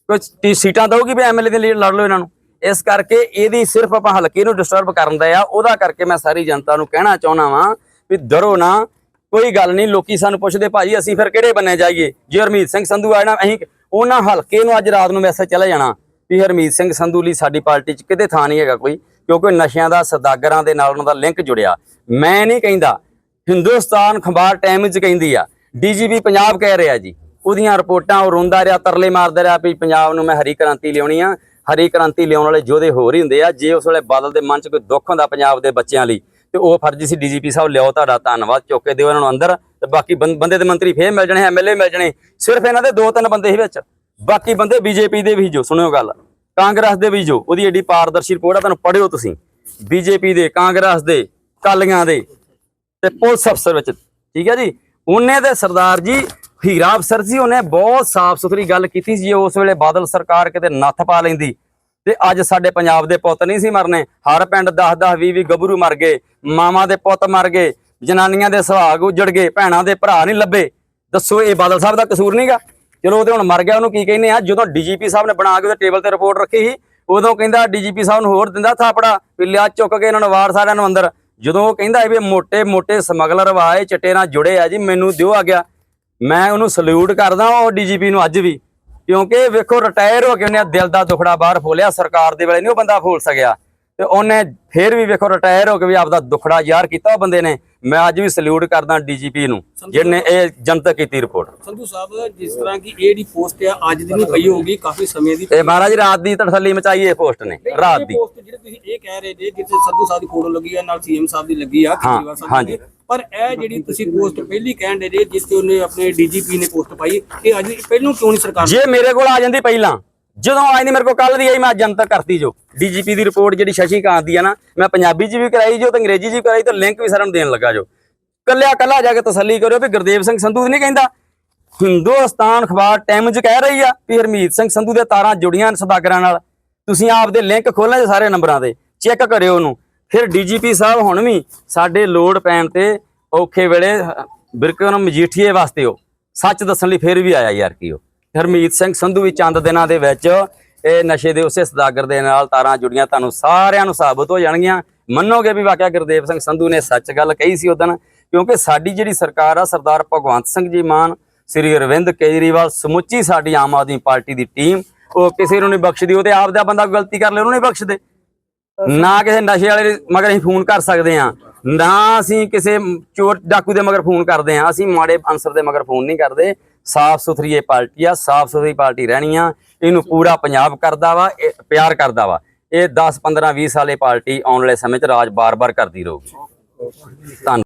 ਕੋਈ ਸੀਟਾਂ ਦਊਗੀ ਵੀ ਐਮਐਲਏ ਦੇ ਲਈ ਲੜ ਲਓ ਇਹਨਾਂ ਨੂੰ। ਇਸ ਕਰਕੇ ਇਹਦੀ ਸਿਰਫ ਆਪਾਂ ਹਲਕੇ ਨੂੰ ਡਿਸਟਰਬ ਕਰਨ ਦਾ ਆ, ਉਹਦਾ ਕਰਕੇ ਮੈਂ ਸਾਰੀ ਜਨਤਾ ਨੂੰ ਕਹਿਣਾ ਚਾਹੁੰਦਾ ਵਾਂ ਵੀ ਡਰੋ ਨਾ, ਕੋਈ ਗੱਲ ਨਹੀਂ, ਲੋਕੀ ਸਾਨੂੰ ਪੁੱਛਦੇ, ਭਾਜੀ, ਅਸੀਂ ਫਿਰ ਕਿਹੜੇ ਬੰਨੇ ਜਾਈਏ? ਜੇ ਹਰਮੀਤ ਸਿੰਘ ਸੰਧੂ ਆਇਆ ਨਾ, ਅਸੀਂ ਉਹਨਾਂ ਹਲਕੇ ਨੂੰ ਅੱਜ ਰਾਤ ਨੂੰ ਮੈਸੇਜ ਚਲੇ ਜਾਣਾ ਵੀ ਹਰਮੀਤ ਸਿੰਘ ਸੰਧੂ ਲਈ ਸਾਡੀ ਪਾਰਟੀ 'ਚ ਕਿਤੇ ਥਾਂ ਨਹੀਂ ਹੈਗਾ ਕੋਈ, ਕਿਉਂਕਿ ਨਸ਼ਿਆਂ ਦਾ, ਸਦਾਗਰਾਂ ਦੇ ਨਾਲ ਉਹਨਾਂ ਦਾ ਲਿੰਕ ਜੁੜਿਆ। ਮੈਂ ਨਹੀਂ ਕਹਿੰਦਾ, ਹਿੰਦੁਸਤਾਨ ਅਖਬਾਰ ਟਾਈਮਜ਼ ਕਹਿੰਦੀ ਆ, ਡੀਜੀਪੀ ਪੰਜਾਬ ਕਹਿ ਰਿਹਾ ਜੀ, ਉਹਦੀਆਂ ਰਿਪੋਰਟਾਂ, ਉਹ ਰੋਂਦਾ ਰਿਹਾ, ਤਰਲੇ ਮਾਰਦਾ ਰਿਹਾ ਵੀ ਪੰਜਾਬ ਨੂੰ ਮੈਂ ਹਰੀ ਕ੍ਰਾਂਤੀ ਲਿਆਉਣੀ ਆ ਹਰੀ ਕ੍ਰਾਂਤੀ ਲਿਆਉਣ ਵਾਲੇ ਯੋਧੇ ਹੋਰ ਹੀ ਹੁੰਦੇ ਆ। ਜੇ ਉਸ ਵੇਲੇ ਬਾਦਲ ਦੇ ਮਨ 'ਚ ਕੋਈ ਦੁੱਖ ਹੁੰਦਾ ਪੰਜਾਬ ਦੇ ਬੱਚਿਆਂ ਲਈ, ਤੇ ਉਹ ਫਰਜ਼ ਸੀ ਡੀਜੀਪੀ ਸਾਹਿਬ, ਲਿਆਓ ਤੁਹਾਡਾ ਧੰਨਵਾਦ, ਚੁੱਕ ਕੇ ਦਿਓ ਇਹਨਾਂ ਨੂੰ ਅੰਦਰ, ਤੇ ਬਾਕੀ ਬੰਦੇ ਦੇ ਮੰਤਰੀ ਫੇਰ ਮਿਲ ਜਾਣੇ ਐਮਐਲਏ ਮਿਲ ਜਾਣੇ, ਸਿਰਫ ਇਹਨਾਂ ਦੇ ਦੋ ਤਿੰਨ ਬੰਦੇ ਹੀ ਵਿੱਚ। ਬਾਕੀ ਬੰਦੇ ਬੀਜੇਪੀ ਦੇ ਵੀ ਜੋ, ਸੁਣਿਓ ਗੱਲ, ਕਾਂਗਰਸ ਦੇ ਵੀ ਜੋ, ਉਹਦੀ ਏਡੀ ਪਾਰਦਰਸ਼ੀ ਰਿਪੋਰਟ ਆ, ਤੁਹਾਨੂੰ ਪੜਿਓ ਤੁਸੀਂ। ਬੀਜੇਪੀ ਦੇ, ਕਾਂਗਰਸ ਦੇ, ਕਾਲੀਆਂ ਦੇ, ਤੇ ਪੁਲਿਸ ਅਫਸਰ ਵਿੱਚ, ਠੀਕ ਹੈ ਜੀ? ਉਹਨੇ ਤੇ ਸਰਦਾਰ ਜੀ ਹੀਰਾ ਅਫਸਰ ਜੀ, ਉਹਨੇ ਬਹੁਤ ਸਾਫ਼ ਸੁਥਰੀ ਗੱਲ ਕੀਤੀ ਸੀ ਉਸ ਵੇਲੇ ਬਾਦਲ ਸਰਕਾਰ ਕਿਤੇ ਨੱਥ ਪਾ ਲੈਂਦੀ। ਤੇ ਅੱਜ ਸਾਡੇ ਪੰਜਾਬ ਦੇ ਪੁੱਤ ਨਹੀਂ ਸੀ ਮਰਨੇ। ਹਰ ਪਿੰਡ 10 10 20 20 ਗੱਭਰੂ ਮਰ ਗਏ, ਮਾਵਾਂ ਦੇ ਪੁੱਤ ਮਰ ਗਏ, ਜਨਾਨੀਆਂ ਦੇ ਸੁਹਾਗ ਉਜੜ ਗਏ, ਭੈਣਾਂ ਦੇ ਭਰਾ ਨਹੀਂ ਲੱਭੇ। ਦੱਸੋ, ਇਹ ਬਾਦਲ ਸਾਹਿਬ ਦਾ ਕਸੂਰ ਨਹੀਂਗਾ ਚਲੋ, ਉਹ ਤੇ ਹੁਣ ਮਰ ਗਿਆ, ਉਹਨੂੰ ਕੀ ਕਹਿੰਦੇ ਆ? ਜਦੋਂ ਡੀਜੀਪੀ ਸਾਹਿਬ ਨੇ ਬਣਾ ਕੇ ਉਹਦੇ ਟੇਬਲ ਤੇ ਰਿਪੋਰਟ ਰੱਖੀ ਸੀ, ਉਦੋਂ ਕਹਿੰਦਾ ਡੀਜੀਪੀ ਸਾਹਿਬ ਨੂੰ ਹੋਰ ਦਿੰਦਾ ਥਾਪੜਾ, ਵੀ ਲਿਆ ਚੁੱਕ ਕੇ ਇਹਨਾਂ ਨੂੰ ਵਾਰ ਸਾਰਿਆਂ ਨੂੰ ਅੰਦਰ। ਜਦੋਂ ਉਹ ਕਹਿੰਦਾ ਇਹ ਵੀ ਮੋٹے ਮੋٹے ਸਮਗਲਰ ਵਾਏ, ਚਿੱਟੇ ਨਾਲ ਜੁੜੇ ਆ ਜੀ, ਮੈਨੂੰ ਦਿਓ ਆ ਗਿਆ ਮੈਂ ਉਹਨੂੰ ਸਲੂਟ ਕਰਦਾ ਉਹ ਡੀਜੀਪੀ ਨੂੰ ਅੱਜ ਵੀ, ਕਿਉਂਕਿ ਵੇਖੋ ਰਿਟਾਇਰ ਹੋ ਕੇ ਉਹਨੇ ਦਿਲ ਦਾ ਦੁਖੜਾ ਬਾਹਰ ਫੋਲਿਆ, ਸਰਕਾਰ ਦੇ ਵੇਲੇ ਨਹੀਂ ਉਹ ਬੰਦਾ ਫੋਲ ਸਕਿਆ। ਤੇ ਉਹਨੇ ਫੇਰ ਵੀ ਵੇਖੋ ਰਿਟਾਇਰ ਹੋ ਕੇ ਵੀ ਆਪਦਾ ਦੁਖੜਾ ਜ਼ਾਹਰ ਕੀਤਾ ਉਹ ਬੰਦੇ ਨੇ। ਮੈਂ ਅੱਜ ਵੀ ਸਲੂਟ ਕਰਦਾ ਡੀਜੀਪੀ ਨੂੰ ਜਿਹਨੇ ਇਹ ਜਨਤਕ ਕੀਤੀ ਰਿਪੋਰਟ
ਸੰਧੂ ਸਾਹਿਬ ਜਿਸ ਤਰ੍ਹਾਂ ਕਿ ਇਹ ਜਿਹੜੀ ਪੋਸਟ ਆ ਅੱਜ ਦੀ ਨਹੀਂ ਪਈ ਹੋਊਗੀ ਕਾਫੀ ਸਮੇਂ ਦੀ
ਤੇ ਮਹਾਰਾਜ ਰਾਤ ਦੀ ਤਸੱਲੀ ਮਚਾਈ ਇਹ ਪੋਸਟ ਨੇ ਰਾਤ ਦੀ।
ਪੋਸਟ ਜਿਹੜੇ ਤੁਸੀਂ ਇਹ ਕਹਿ ਰਹੇ ਜੇ ਜਿੱਥੇ ਸੰਧੂ ਸਾਹਿਬ ਦੀ ਫੋਟੋ ਲੱਗੀ ਆ ਨਾਲ ਸੀਐਮ ਸਾਹਿਬ ਦੀ ਲੱਗੀ ਆ ਕੇਜਰੀਵਾਲ ਸਾਹਿਬ। ਦੀ ਪਰ ਇਹ ਜਿਹੜੀ ਤੁਸੀਂ ਪੋਸਟ ਪਹਿਲੀ ਕਹਿਣ ਦੇ ਜੇ ਜਿਸ ਤੇ ਉਹਨੇ ਆਪਣੇ ਡੀਜੀਪੀ ਨੇ ਪੋਸਟ ਪਾਈ ਇਹ ਅੱਜ ਪਹਿਲੋਂ ਕਿਉਂ ਨਹੀਂ ਸਰਕਾਰ
ਜੇ ਮੇਰੇ ਕੋਲ ਆ ਜਾਂਦੀ ਪਹਿਲਾਂ ਜਦੋਂ ਆਈ ਨਹੀਂ ਮੇਰੇ ਕੋਲ ਕੱਲ ਦੀ ਆਈ, ਮੈਂ ਜਨਤਕ ਕਰਤੀ ਜੋ। ਡੀਜੀਪੀ ਦੀ ਰਿਪੋਰਟ ਜਿਹੜੀ ਸ਼ਸ਼ੀ ਕਾਂਤ ਦੀ ਆ ਨਾ, ਮੈਂ ਪੰਜਾਬੀ 'ਚ ਵੀ ਕਰਾਈ ਜੋ ਤੇ ਅੰਗਰੇਜ਼ੀ 'ਚ ਵੀ ਕਰਾਈ ਤੇ ਲਿੰਕ ਵੀ ਸਾਰਿਆਂ ਨੂੰ ਦੇਣ ਲੱਗਾ ਜੋ। ਕੱਲਿਆ ਕੱਲਾ ਜਾ ਕੇ ਤਸੱਲੀ ਕਰਿਓ ਵੀ ਗੁਰਦੇਵ ਸਿੰਘ ਸੰਧੂ ਨਹੀਂ ਕਹਿੰਦਾ। ਹਿੰਦੁਸਤਾਨ ਅਖਬਾਰ ਟਾਈਮ ਕਹਿ ਰਹੀ ਆ ਵੀ ਹਰਮੀਤ ਸਿੰਘ ਸੰਧੂ ਦੇ ਤਾਰਾਂ ਜੁੜੀਆਂ ਸਦਾਗਰਾਂ ਨਾਲ। ਤੁਸੀਂ ਆਪਦੇ ਲਿੰਕ ਖੋਲ੍ਹੋ ਜੇ ਸਾਰੇ ਨੰਬਰਾਂ ਦੇ ਚੈੱਕ ਕਰਿਓ ਉਹਨੂੰ। ਫਿਰ ਡੀਜੀਪੀ ਸਾਹਿਬ ਹੁਣ ਵੀ ਸਾਡੇ ਲੋੜ ਪੈਣ ਤੇ ਔਖੇ ਵੇਲੇ ਬਿਰਕਨ ਮਜੀਠੀਏ ਵਾਸਤੇ ਉਹ। ਸੱਚ ਦੱਸਣ ਲਈ ਫਿਰ ਵੀ ਆਇਆ ਯਾਰ ਕੀ ਉਹ। ਹਰਮੀਤ ਸਿੰਘ ਸੰਧੂ ਵੀ ਚੰਦ ਦਿਨਾਂ ਦੇ ਵਿੱਚ ਇਹ ਨਸ਼ੇ ਦੇ ਉਸੇ ਸਦਾਗਰ ਦੇ ਨਾਲ ਤਾਰਾਂ ਜੁੜੀਆਂ, ਤੁਹਾਨੂੰ ਸਾਰਿਆਂ ਨੂੰ ਸਾਬਤ ਹੋ ਜਾਣਗੀਆਂ। ਮੰਨੋਗੇ ਵੀ ਵਾਕਿਆ ਗੁਰਦੇਵ ਸਿੰਘ ਸੰਧੂ ਨੇ ਸੱਚ ਗੱਲ ਕਹੀ ਸੀ ਉਦੋਂ, ਕਿਉਂਕਿ ਸਾਡੀ ਜਿਹੜੀ ਸਰਕਾਰ ਆ, ਸਰਦਾਰ ਭਗਵੰਤ ਸਿੰਘ ਜੀ ਮਾਨ, ਸ੍ਰੀ ਅਰਵਿੰਦ ਕੇਜਰੀਵਾਲ ਸਮੁੱਚੀ ਸਾਡੀ ਆਮ ਆਦਮੀ ਪਾਰਟੀ ਦੀ ਟੀਮ, ਉਹ ਕਿਸੇ ਨੂੰ ਨਹੀਂ ਬਖਸ਼ਦੀ, ਉਹ ਤੇ ਆਪ ਦਾ ਬੰਦਾ ਗਲਤੀ ਕਰ ਲੇ ਉਹਨੂੰ ਨਹੀਂ ਬਖਸ਼ਦੇ। ਨਾ ਕਿਸੇ ਨਸ਼ੇ ਵਾਲੇ ਮਗਰ ਅਸੀਂ ਫੋਨ ਕਰ ਸਕਦੇ ਆ ਨਾ ਅਸੀਂ ਕਿਸੇ ਚੋਰ ਡਾਕੂ ਦੇ ਮਗਰ ਫੋਨ ਕਰਦੇ ਆ ਅਸੀਂ ਮਾੜੇ ਅਨਸਰ ਦੇ ਮਗਰ ਫੋਨ ਨਹੀਂ ਕਰਦੇ। ਸਾਫ਼ ਸੁਥਰੀ ਇਹ ਪਾਰਟੀ ਆ ਸਾਫ਼ ਸੁਥਰੀ ਪਾਰਟੀ ਰਹਿਣੀ ਆ, ਇਹਨੂੰ ਪੂਰਾ ਪੰਜਾਬ ਕਰਦਾ ਵਾ, ਇਹ ਪਿਆਰ ਕਰਦਾ ਵਾ। ਇਹ 10 15 20 ਸਾਲੇ ਪਾਰਟੀ ਆਉਣ ਵਾਲੇ ਸਮੇਂ 'ਚ ਰਾਜ ਬਾਰ-ਬਾਰ ਕਰਦੀ ਰਹੂਗੀ। ਧੰਨਵਾਦ